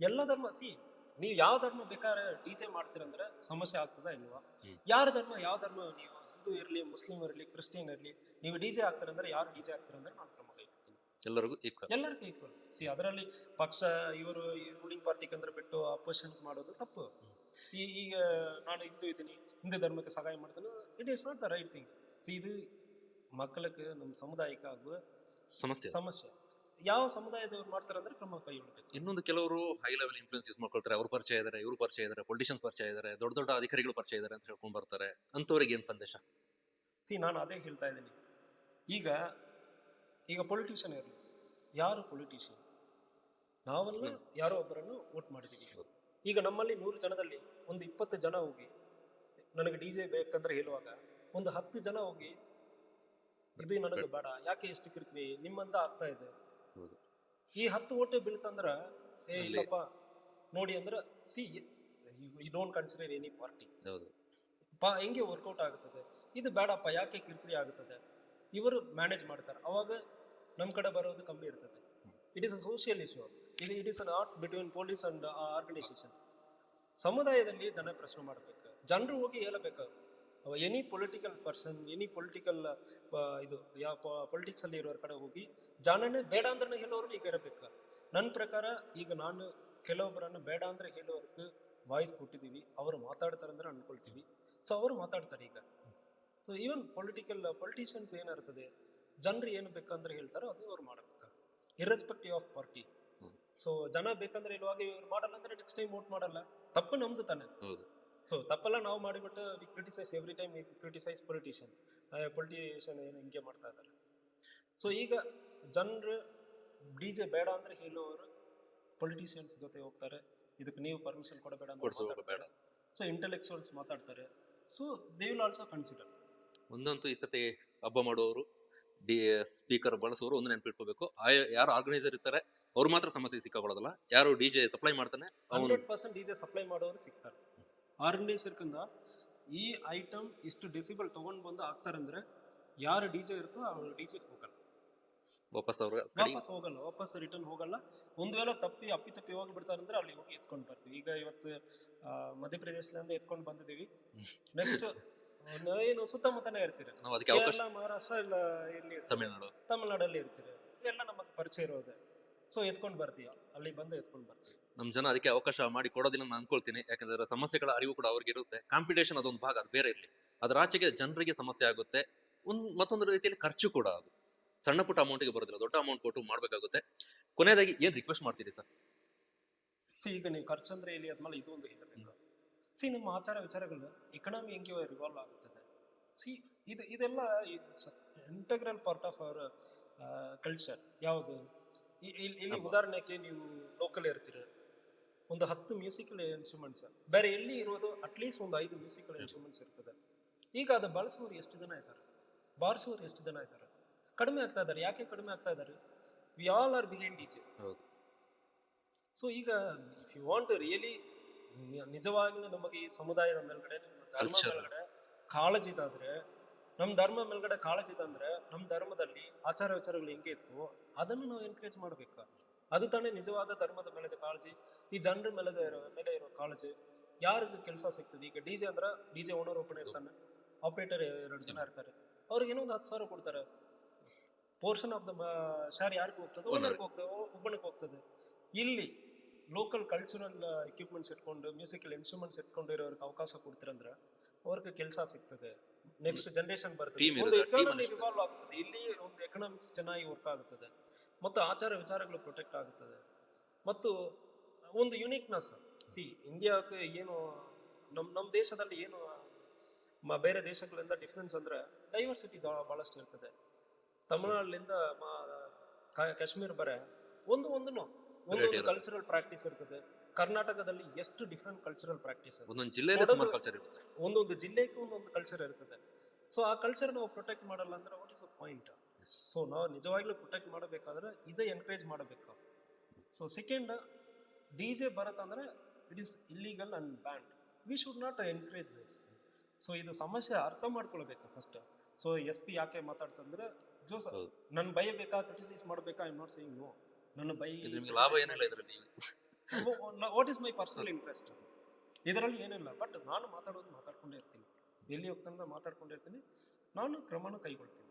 ಎಲ್ಲ ಧರ್ಮ ಸಿ ನೀವು ಯಾವ ಧರ್ಮ ಬೇಕಾದ್ರೆ ಟೀಚೆ ಮಾಡ್ತೀರಂದ್ರೆ ಸಮಸ್ಯೆ ಆಗ್ತದ ಇಲ್ವಾ. ಯಾರ ಧರ್ಮ ಯಾವ ಧರ್ಮ ನೀವು ಹಿಂದೂ ಇರಲಿ ಮುಸ್ಲಿಂ ಇರಲಿ ಕ್ರಿಶ್ಚಿಯನ್ ಇರಲಿ ನೀವು ಡಿಜೆ ಆಗ್ತಾರಂದ್ರೆ ಯಾರು ಡಿಜೆ ಆಗ್ತಾರಂದ್ರೆ ನಾನು ಕ್ರಮ ಕೈಗೊಳ್ತೀನಿ ಎಲ್ಲರಿಗೂ ಈಕ್ವಲ್ ಎಲ್ಲರಿಗೂ ಈಕ್ವಲ್ ಸಿ ಅದರಲ್ಲಿ ಪಕ್ಷ ಇವರು ರೂಲಿಂಗ್ ಪಾರ್ಟಿಗೆ ಅಂದ್ರೆ ಬಿಟ್ಟು ಅಪೋಸಿಷನ್ ಮಾಡೋದು ತಪ್ಪು. ಈ ಈಗ ನಾನು ಹಿಂದೂ ಇದ್ದೀನಿ ಹಿಂದೂ ಧರ್ಮಕ್ಕೆ ಸಹಾಯ ಮಾಡ್ತೇನೆ it is not the right thing see ಇದು ಮಕ್ಕಳಕ್ಕೆ ನಮ್ಮ ಸಮುದಾಯಕ್ಕೆ ಆಗುವ ಸಮಸ್ಯೆ. ಸಮಸ್ಯೆ. ಯಾವ ಸಮುದಾಯದವ್ರು ಮಾಡ್ತಾರೆ ಅಂದ್ರೆ ಕ್ರಮ ಕೈಗೊಳ್ಬೇಕು. ಇನ್ನೊಂದು ಕೆಲವರು ಹೈ ಲೆವೆಲ್ ಇನ್ಫ್ಲೂಯೆನ್ಸ್ ಯೂಸ್ ಮಾಡ್ಕೊಳ್ತಾರೆ. ಅವ್ರು ಪರಿಚಯ ಇದಾರೆ ಇವ್ರು ಪರಿಚಯ ಇದಾರೆ ಪೊಲಿಟಿಷಿಯನ್ಸ್ ಪರಿಚಯ ಇದಾರೆ ದೊಡ್ಡ ದೊಡ್ಡ ಅಧಿಕಾರಿಗಳು ಪರಿಚಯ ಇದಾರೆ ಅಂತ ಹೇಳ್ಕೊಂಡ್ ಬರ್ತಾರೆ. ಅಂತವ್ರಿಗೆ ಏನು ಸಂದೇಶ? ಸಿ ನಾನು ಅದೇ ಹೇಳ್ತಾ ಇದ್ದೀನಿ. ಈಗ ಈಗ ಪೊಲಿಟಿಷಿಯನ್ ಇರಲಿ. ಯಾರು ಪೊಲಿಟಿಷಿಯನ್ ನಾವೆಲ್ಲ ಯಾರೋ ಒಬ್ಬರನ್ನು ವೋಟ್ ಮಾಡಿದ್ದೀವಿ. ಈಗ ನಮ್ಮಲ್ಲಿ ನೂರು ಜನದಲ್ಲಿ ಒಂದು ಇಪ್ಪತ್ತು ಜನ ಹೋಗಿ ನನಗೆ ಡಿ ಜೆ ಬೇಕಂದ್ರೆ ಹೇಳುವಾಗ ಒಂದು ಹತ್ತು ಜನ ಹೋಗಿ ಇದು ನನಗೆ ಬೇಡ ಯಾಕೆ ಎಷ್ಟು ಕಿರಿಕಿರಿ ನಿಮ್ಮಂದ ಆಗ್ತಾ ಇದೆ. ಹೌದು. ಈ ಹತ್ತು ಓಟೆ ಬೀಳ್ತಂದ್ರ ಏ ಇಲ್ಲಪ್ಪ ನೋಡಿ ಅಂದ್ರೆ see you don't consider any party ಹೌದು. ಪಾ ಹೆಂಗೆ ವರ್ಕೌಟ್ ಆಗುತ್ತದೆ? ಇದು ಬೇಡಪ್ಪ ಯಾಕೆ ಕಿರ್ಕಿರಿ ಆಗುತ್ತದೆ? ಇವರು ಮ್ಯಾನೇಜ್ ಮಾಡ್ತಾರೆ. ಅವಾಗ ನಮ್ಮ ಕಡೆ ಬರೋದು ಕಮ್ಮಿ ಇರ್ತದೆ. It is a social issue ಇದು it is not between police and organisation ಸಮುದಾಯದಲ್ಲಿ ಜನ ಪ್ರಶ್ನೆ ಮಾಡಬೇಕು. ಜನರು ಹೋಗಿ ಹೇಳಬೇಕು. Any political person any political ಇದು ಯಾವ ಪೊಲಿಟಿಕ್ಸಲ್ಲಿ ಇರೋರ ಕಡೆ ಹೋಗಿ, ಜನನೇ ಬೇಡ ಅಂದ್ರೆ ಹೇಳೋರು ಈಗ ಇರಬೇಕು. ನನ್ನ ಪ್ರಕಾರ ಈಗ ನಾನು ಕೆಲವೊಬ್ಬರನ್ನು ಬೇಡ ಅಂದ್ರೆ ಹೇಳೋರ್ಗೆ ವಾಯ್ಸ್ ಕೊಟ್ಟಿದ್ದೀವಿ ಅವರು ಮಾತಾಡ್ತಾರೆ ಅಂದ್ರೆ ಅನ್ಕೊಳ್ತೀವಿ. ಸೊ ಅವರು ಮಾತಾಡ್ತಾರೆ ಈಗ. ಸೊ ಈವನ್ ಪೊಲಿಟಿಕಲ್ ಪೊಲಿಟಿಷಿಯನ್ಸ್ ಏನಿರ್ತದೆ, ಜನರು ಏನು ಬೇಕಂದ್ರೆ ಹೇಳ್ತಾರೋ ಅದು ಅವ್ರು ಮಾಡಬೇಕು. ಇರ್ರೆಸ್ಪೆಕ್ಟಿವ್ ಆಫ್ ಪಾರ್ಟಿ ಸೊ ಜನ ಬೇಕಂದ್ರೆ ಇರುವಾಗ ಇವ್ರು ಮಾಡಲ್ಲ ಅಂದ್ರೆ ನೆಕ್ಸ್ಟ್ ಟೈಮ್ ವೋಟ್ ಮಾಡಲ್ಲ. ತಪ್ಪು ನಮ್ದು ತಾನೆ. ಸೊ ತಪ್ಪೆಲ್ಲ ನಾವು ಮಾಡಿಬಿಟ್ಟು we criticise every time we criticise politician politician ಏನು ಹಿಂಗೆ ಮಾಡ್ತಾ ಇದ್ದಾರೆ. ಸೊ ಈಗ ಜನರು ಡಿ ಜೆ ಬೇಡ ಅಂದ್ರೆ ಹೇಳುವವರು ಪೊಲಿಟಿಷಿಯನ್ಸ್ ಜೊತೆ ಹೋಗ್ತಾರೆ. ಇದಕ್ಕೆ ನೀವು ಪರ್ಮಿಷನ್ ಕೊಡಬೇಡ ಬೇಡ. ಸೊ ಇಂಟೆಲೆಕ್ಚುವಲ್ಸ್ ಮಾತಾಡ್ತಾರೆ. So they will also consider ಒಂದಂತೂ ಈ ಸತಿ ಹಬ್ಬ ಮಾಡುವವರು ಡಿ ಸ್ಪೀಕರ್ ಬಳಸುವವರು ಒಂದು ನೆನಪಿಟ್ಕೋಬೇಕು. ಯಾರು ಆರ್ಗನೈಸರ್ ಇರ್ತಾರೆ ಅವ್ರು ಮಾತ್ರ ಸಮಸ್ಯೆ ಸಿಕ್ಕಾಕೊಳ್ಳೋದಲ್ಲ. ಯಾರು ಡಿ ಜೆ ಸಪ್ಲೈ ಮಾಡ್ತಾನೆ ಹಂಡ್ರೆಡ್ ಪರ್ಸೆಂಟ್ ಡಿಜೆ ಸಪ್ಲೈ ಮಾಡೋರು ಸಿಗ್ತಾರೆ. ಆರ್ಗನೈಸರ್ಕಿಂದ ಈ ಐಟಮ್ ಇಷ್ಟು ಡೆಸಿಬಲ್ ತೊಗೊಂಡು ಬಂದು ಹಾಕ್ತಾರಂದ್ರೆ ಯಾರು ಡಿ ಜೆ ಇರ್ತೋ ಅವ್ರು ಡಿ ಜೆ ಹೋಗಲ್ಲ. ವಾಪಸ್ ಅವ್ರ ವಾಪಸ್ ಹೋಗಲ್ಲ ವಾಪಸ್ ರಿಟರ್ನ್ ಹೋಗಲ್ಲ. ಒಂದು ವೇಳೆ ತಪ್ಪಿ ಅಪ್ಪಿ ತಪ್ಪಿ ಹೋಗಿ ಬಿಡ್ತಾರಂದ್ರೆ ಅಲ್ಲಿ ಹೋಗಿ ಎತ್ಕೊಂಡು ಬರ್ತೀವಿ. ಈಗ ಇವತ್ತು ಮಧ್ಯಪ್ರದೇಶದಿಂದ ಎತ್ಕೊಂಡು ಬಂದಿದ್ದೀವಿ. ನೆಕ್ಸ್ಟ್ ಏನು ಸುತ್ತಮುತ್ತನೇ ಇರ್ತೀರ. ಕೇರಳ ಮಹಾರಾಷ್ಟ್ರ ಇಲ್ಲ ಇಲ್ಲಿ. ತಮಿಳ್ನಾಡು. ತಮಿಳ್ನಾಡಲ್ಲಿ ಇರ್ತೀರ. ಎಲ್ಲ ನಮಗೆ ಪರಿಚಯ ಇರೋದೆ. ಸೊ ಎತ್ಕೊಂಡು ಬರ್ತೀಯ. ಅಲ್ಲಿ ಬಂದು ಎತ್ಕೊಂಡು ಬರ್ತೀವಿ ನಮ್ ಜನ ಅದಕ್ಕೆ ಅವಕಾಶ ಮಾಡಿ ಕೊಡೋದಿಲ್ಲ ನಾನು ಅನ್ಕೊಳ್ತೀನಿ. ಯಾಕಂದ್ರೆ ಸಮಸ್ಯೆಗಳ ಅರಿವು ಕೂಡ ಅವ್ರಿಗೆ ಇರುತ್ತೆ. ಕಾಂಪಿಟೇಷನ್ ಅದೊಂದು ಭಾಗ ಅದು ಬೇರೆ ಇರಲಿ. ಅದರ ಆಚೆಗೆ ಜನರಿಗೆ ಸಮಸ್ಯೆ ಆಗುತ್ತೆ. ಒಂದ್ ಮತ್ತೊಂದು ರೀತಿಯಲ್ಲಿ ಖರ್ಚು ಕೂಡ ಅದು. ಸಣ್ಣ ಪುಟ್ಟ ಅಮೌಂಟ್ಗೆ ಬರೋದಿಲ್ಲ ದೊಡ್ಡ ಅಮೌಂಟ್ ಕೊಟ್ಟು ಮಾಡ್ಬೇಕಾಗುತ್ತೆ. ಕೊನೆಯದಾಗಿ ಏನ್ ರಿಕ್ವೆಸ್ಟ್ ಮಾಡ್ತೀರಿ ಸರ್? ಸಿ ಈಗ ನೀವು ಖರ್ಚು ಅಂದ್ರೆ ಇಲ್ಲಿ ಅದ್ಮೇಲೆ ಇದು ಒಂದು ಹೇಳಬೇಕು. ಸಿ ನಿಮ್ಮ ಆಚಾರ ವಿಚಾರಗಳು ಎಕನಾಮಿ ಹೆಂಗೆ ರಿವಾಲ್ವ್ ಆಗುತ್ತದೆ? ಸಿ ಇದು ಇದೆಲ್ಲ integral part of our culture ಯಾವುದು? ಇಲ್ಲಿ ಉದಾಹರಣೆಗೆ ನೀವು ಲೋಕಲ್ ಇರ್ತೀರ. ಒಂದು ಹತ್ತು ಮ್ಯೂಸಿಕಲ್ ಇನ್ಸ್ಟ್ರೂಮೆಂಟ್ಸ್ ಬೇರೆ ಎಲ್ಲಿ ಇರೋದು ಅಟ್ಲೀಸ್ಟ್ ಒಂದು ಐದು ಮ್ಯೂಸಿಕಲ್ ಇನ್ಸ್ಟ್ರೂಮೆಂಟ್ಸ್ ಇರ್ತದೆ. ಈಗ ಅದು ಬಳಸುವವರು ಎಷ್ಟು ಜನ ಇದ್ದಾರೆ? ಬಾರಿಸುವವರು ಎಷ್ಟು ಜನ ಇದ್ದಾರೆ? ಕಡಿಮೆ ಆಗ್ತಾ ಇದ್ದಾರೆ. ಯಾಕೆ ಕಡಿಮೆ ಆಗ್ತಾ ಇದ್ದಾರೆ? We all are behind each so ಈಗ ಇಫ್ ಯು ವಾಂಟ್ ರಿಯಲಿ ನಿಜವಾಗ್ಲೂ ನಮಗೆ ಈ ಸಮುದಾಯದ ಮೇಲ್ಗಡೆ ನಿಮ್ಮ ಧರ್ಮ. ಮೇಲ್ಗಡೆ ಕಾಳಜಿ ಇದಾದ್ರೆ ನಮ್ಮ ಧರ್ಮ ಮೇಲ್ಗಡೆ ಕಾಳಜಿ ಇದಂದ್ರೆ ನಮ್ಮ ಧರ್ಮದಲ್ಲಿ ಆಚಾರ ವಿಚಾರಗಳು ಹೆಂಗೆ ಇತ್ತು ಅದನ್ನು ನಾವು ಎನ್ಕರೇಜ್ ಮಾಡ್ಬೇಕು ಅದು ತಾನೇ ನಿಜವಾದ ಧರ್ಮದ ಮೇಲೆ ಕಾಳಜಿ. ಈ ಜನರ ಮೇಲೆ ಇರೋ ಮೇಲೆ ಇರೋ ಕಾಳಜಿ. ಯಾರಿಗೆ ಕೆಲಸ ಸಿಗ್ತದೆ? ಈಗ ಡಿಜೆ ಅಂದ್ರೆ ಡಿ ಜೆ ಓನರ್ ಓಪನ್ ಇರ್ತಾನೆ. ಆಪರೇಟರ್ ಎರಡು ಜನ ಇರ್ತಾರೆ. ಅವ್ರಿಗೆ ಏನೋ ಒಂದು ಹತ್ತು ಸಾವಿರ ಕೊಡ್ತಾರೆ. ಪೋರ್ಷನ್ ಆಫ್ ದ ಶಾರ್ ಯಾರಿಗೆ ಹೋಗ್ತದೆ ಓನರ್ಗೆ ಹೋಗ್ತದೆ ಒಬ್ಬನಿಗೆ ಹೋಗ್ತದೆ. ಇಲ್ಲಿ ಲೋಕಲ್ ಕಲ್ಚರಲ್ ಎಕ್ವಿಪ್ಮೆಂಟ್ಸ್ ಇಟ್ಕೊಂಡು ಮ್ಯೂಸಿಕಲ್ ಇನ್ಸ್ಟ್ರೂಮೆಂಟ್ಸ್ ಇಟ್ಕೊಂಡಿರೋರಿಗೆ ಅವಕಾಶ ಕೊಡ್ತೀರಂದ್ರೆ ಅವ್ರಿಗೆ ಕೆಲಸ ಸಿಗ್ತದೆ. ನೆಕ್ಸ್ಟ್ ಜನರೇಷನ್ ಬರ್ತದೆ. ಒಂದು ಎಕಾನಮಿ ರಿವಾಲ್ವ್ ಇಲ್ಲಿ ಒಂದು ಎಕನಾಮಿಕ್ಸ್ ಚೆನ್ನಾಗಿ ವರ್ಕ್ ಆಗುತ್ತದೆ. ಮತ್ತು ಆಚಾರ ವಿಚಾರಗಳು ಪ್ರೊಟೆಕ್ಟ್ ಆಗುತ್ತದೆ. ಮತ್ತು ಒಂದು ಯುನೀಕ್ನೆಸ್ ಸಿ ಇಂಡಿಯಾಕ್ಕೆ ಏನು ನಮ್ಮ ನಮ್ಮ ದೇಶದಲ್ಲಿ ಏನು ಮ- ಬೇರೆ ದೇಶಗಳಿಂದ ಡಿಫ್ರೆನ್ಸ್ ಅಂದರೆ ಡೈವರ್ಸಿಟಿ ಭಾಳಷ್ಟು ಇರ್ತದೆ. ತಮಿಳ್ನಾಡಿನಿಂದ ಕಾಶ್ಮೀರ್ ಬರೆ ಒಂದು ಒಂದನ್ನು ಒಂದೊಂದು ಕಲ್ಚರಲ್ ಪ್ರಾಕ್ಟೀಸ್ ಇರ್ತದೆ. ಕರ್ನಾಟಕದಲ್ಲಿ ಎಷ್ಟು ಡಿಫ್ರೆಂಟ್ ಕಲ್ಚರಲ್ ಪ್ರಾಕ್ಟೀಸ್ ಒಂದೊಂದು ಕಲ್ಚರ್ ಇರುತ್ತೆ. ಒಂದೊಂದು ಜಿಲ್ಲೆಗೂ ಒಂದೊಂದು ಕಲ್ಚರ್ ಇರ್ತದೆ. ಸೊ ಆ ಕಲ್ಚರ್ ನಾವು ಪ್ರೊಟೆಕ್ಟ್ ಮಾಡಲ್ಲ ಅಂದ್ರೆ what is a point so ನಾವು ನಿಜವಾಗ್ಲೂ ಪ್ರೊಟೆಕ್ಟ್ ಮಾಡಬೇಕಾದ್ರೆ ಇದೇ ಎನ್ಕರೇಜ್ ಮಾಡಬೇಕು. So second D J ಬರುತ್ತಂದ್ರೆ it is illegal and banned we should not encourage this so ಇದು ಸಮಸ್ಯೆ ಅರ್ಥ ಮಾಡ್ಕೊಳ್ಬೇಕು ಫಸ್ಟ್ ಸೊ ಎಸ್ ಪಿ ಯಾಕೆ ಮಾತಾಡ್ತಂದ್ರೆ ಜೋಸ್ ಸರ್ ನನ್ನ ಬೈಬೇಕಾ ಕ್ರಿಟಿಸೈಸ್ ಮಾಡಬೇಕಾ ಐ ನಾಟ್ ಸೇಯಿಂಗ್ ನೋ ನನ್ನ ಬೈ ಲಾಭ ಏನಿಲ್ಲ ಇದರಲ್ಲಿ what is my personal interest ಇದರಲ್ಲಿ ಏನಿಲ್ಲ ಬಟ್ ನಾನು ಮಾತಾಡೋದು ಮಾತಾಡ್ಕೊಂಡೇ ಇರ್ತೀನಿ. ಎಲ್ಲಿ ಮಾತಾಡ್ಕೊಂಡೇ ಮಾತಾಡ್ಕೊಂಡಿರ್ತೀನಿ ನಾನು ಕ್ರಮನ ಕೈಗೊಳ್ತೀನಿ.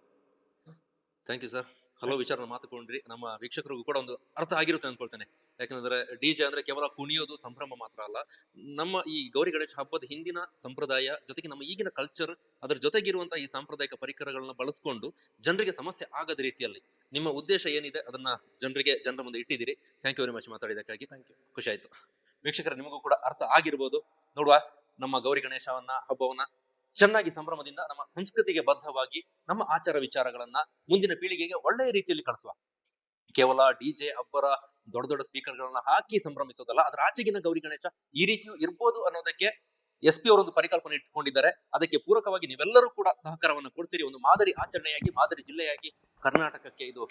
ಥ್ಯಾಂಕ್ ಯು ಸರ್ ಹಲೋ ವಿಚಾರ ಮಾತುಕೊಂಡ್ರಿ. ನಮ್ಮ ವೀಕ್ಷಕರಿಗೂ ಕೂಡ ಒಂದು ಅರ್ಥ ಆಗಿರುತ್ತೆ ಅನ್ಕೊಳ್ತೇನೆ. ಯಾಕಂದ್ರೆ ಡಿ ಜೆ ಅಂದ್ರೆ ಕೇವಲ ಕುಣಿಯೋದು ಸಂಭ್ರಮ ಮಾತ್ರ ಅಲ್ಲ. ನಮ್ಮ ಈ ಗೌರಿ ಗಣೇಶ ಹಬ್ಬದ ಹಿಂದಿನ ಸಂಪ್ರದಾಯ ಜೊತೆಗೆ ನಮ್ಮ ಈಗಿನ ಕಲ್ಚರ್ ಅದರ ಜೊತೆಗಿರುವಂತಹ ಈ ಸಾಂಪ್ರದಾಯಿಕ ಪರಿಕರಗಳನ್ನ ಬಳಸ್ಕೊಂಡು ಜನರಿಗೆ ಸಮಸ್ಯೆ ಆಗದ ರೀತಿಯಲ್ಲಿ ನಿಮ್ಮ ಉದ್ದೇಶ ಏನಿದೆ ಅದನ್ನ ಜನರಿಗೆ ಜನರ ಮುಂದೆ ಇಟ್ಟಿದ್ದೀರಿ. ಥ್ಯಾಂಕ್ ಯು ವೆರಿ ಮಚ್ ಮಾತಾಡಿದಕ್ಕಾಗಿ ಥ್ಯಾಂಕ್ ಯು ಖುಷಿ ಆಯ್ತು. ವೀಕ್ಷಕರ ನಿಮಗೂ ಕೂಡ ಅರ್ಥ ಆಗಿರ್ಬೋದು. ನೋಡುವ ನಮ್ಮ ಗೌರಿ ಗಣೇಶವನ್ನ ಹಬ್ಬವನ್ನ ಚೆನ್ನಾಗಿ ಸಂಭ್ರಮದಿಂದ ನಮ್ಮ ಸಂಸ್ಕೃತಿಗೆ ಬದ್ಧವಾಗಿ ನಮ್ಮ ಆಚಾರ ವಿಚಾರಗಳನ್ನ ಮುಂದಿನ ಪೀಳಿಗೆಗೆ ಒಳ್ಳೆಯ ರೀತಿಯಲ್ಲಿ ಕಳಿಸುವ. ಕೇವಲ ಡಿಜೆ ಅಬ್ಬರ ದೊಡ್ಡ ದೊಡ್ಡ ಸ್ಪೀಕರ್ ಗಳನ್ನ ಹಾಕಿ ಸಂಭ್ರಮಿಸೋದಲ್ಲ, ಅದರ ಆಚೆಗಿನ ಗೌರಿ ಗಣೇಶ ಈ ರೀತಿಯೂ ಇರ್ಬೋದು ಅನ್ನೋದಕ್ಕೆ ಎಸ್ ಪಿ ಅವರೊಂದು ಪರಿಕಲ್ಪನೆ ಇಟ್ಕೊಂಡಿದ್ದಾರೆ. ಅದಕ್ಕೆ ಪೂರಕವಾಗಿ ನೀವೆಲ್ಲರೂ ಕೂಡ ಸಹಕಾರವನ್ನು ಕೊಡ್ತೀರಿ. ಒಂದು ಮಾದರಿ ಆಚರಣೆಯಾಗಿ, ಮಾದರಿ ಜಿಲ್ಲೆಯಾಗಿ ಕರ್ನಾಟಕಕ್ಕೆ ಇದು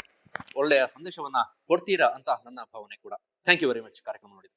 ಒಳ್ಳೆಯ ಸಂದೇಶವನ್ನ ಕೊಡ್ತೀರಾ ಅಂತ ನನ್ನ ಭಾವನೆ ಕೂಡ. ಥ್ಯಾಂಕ್ ಯು ವೆರಿ ಮಚ್ ಕಾರ್ಯಕ್ರಮ ನೋಡಿದ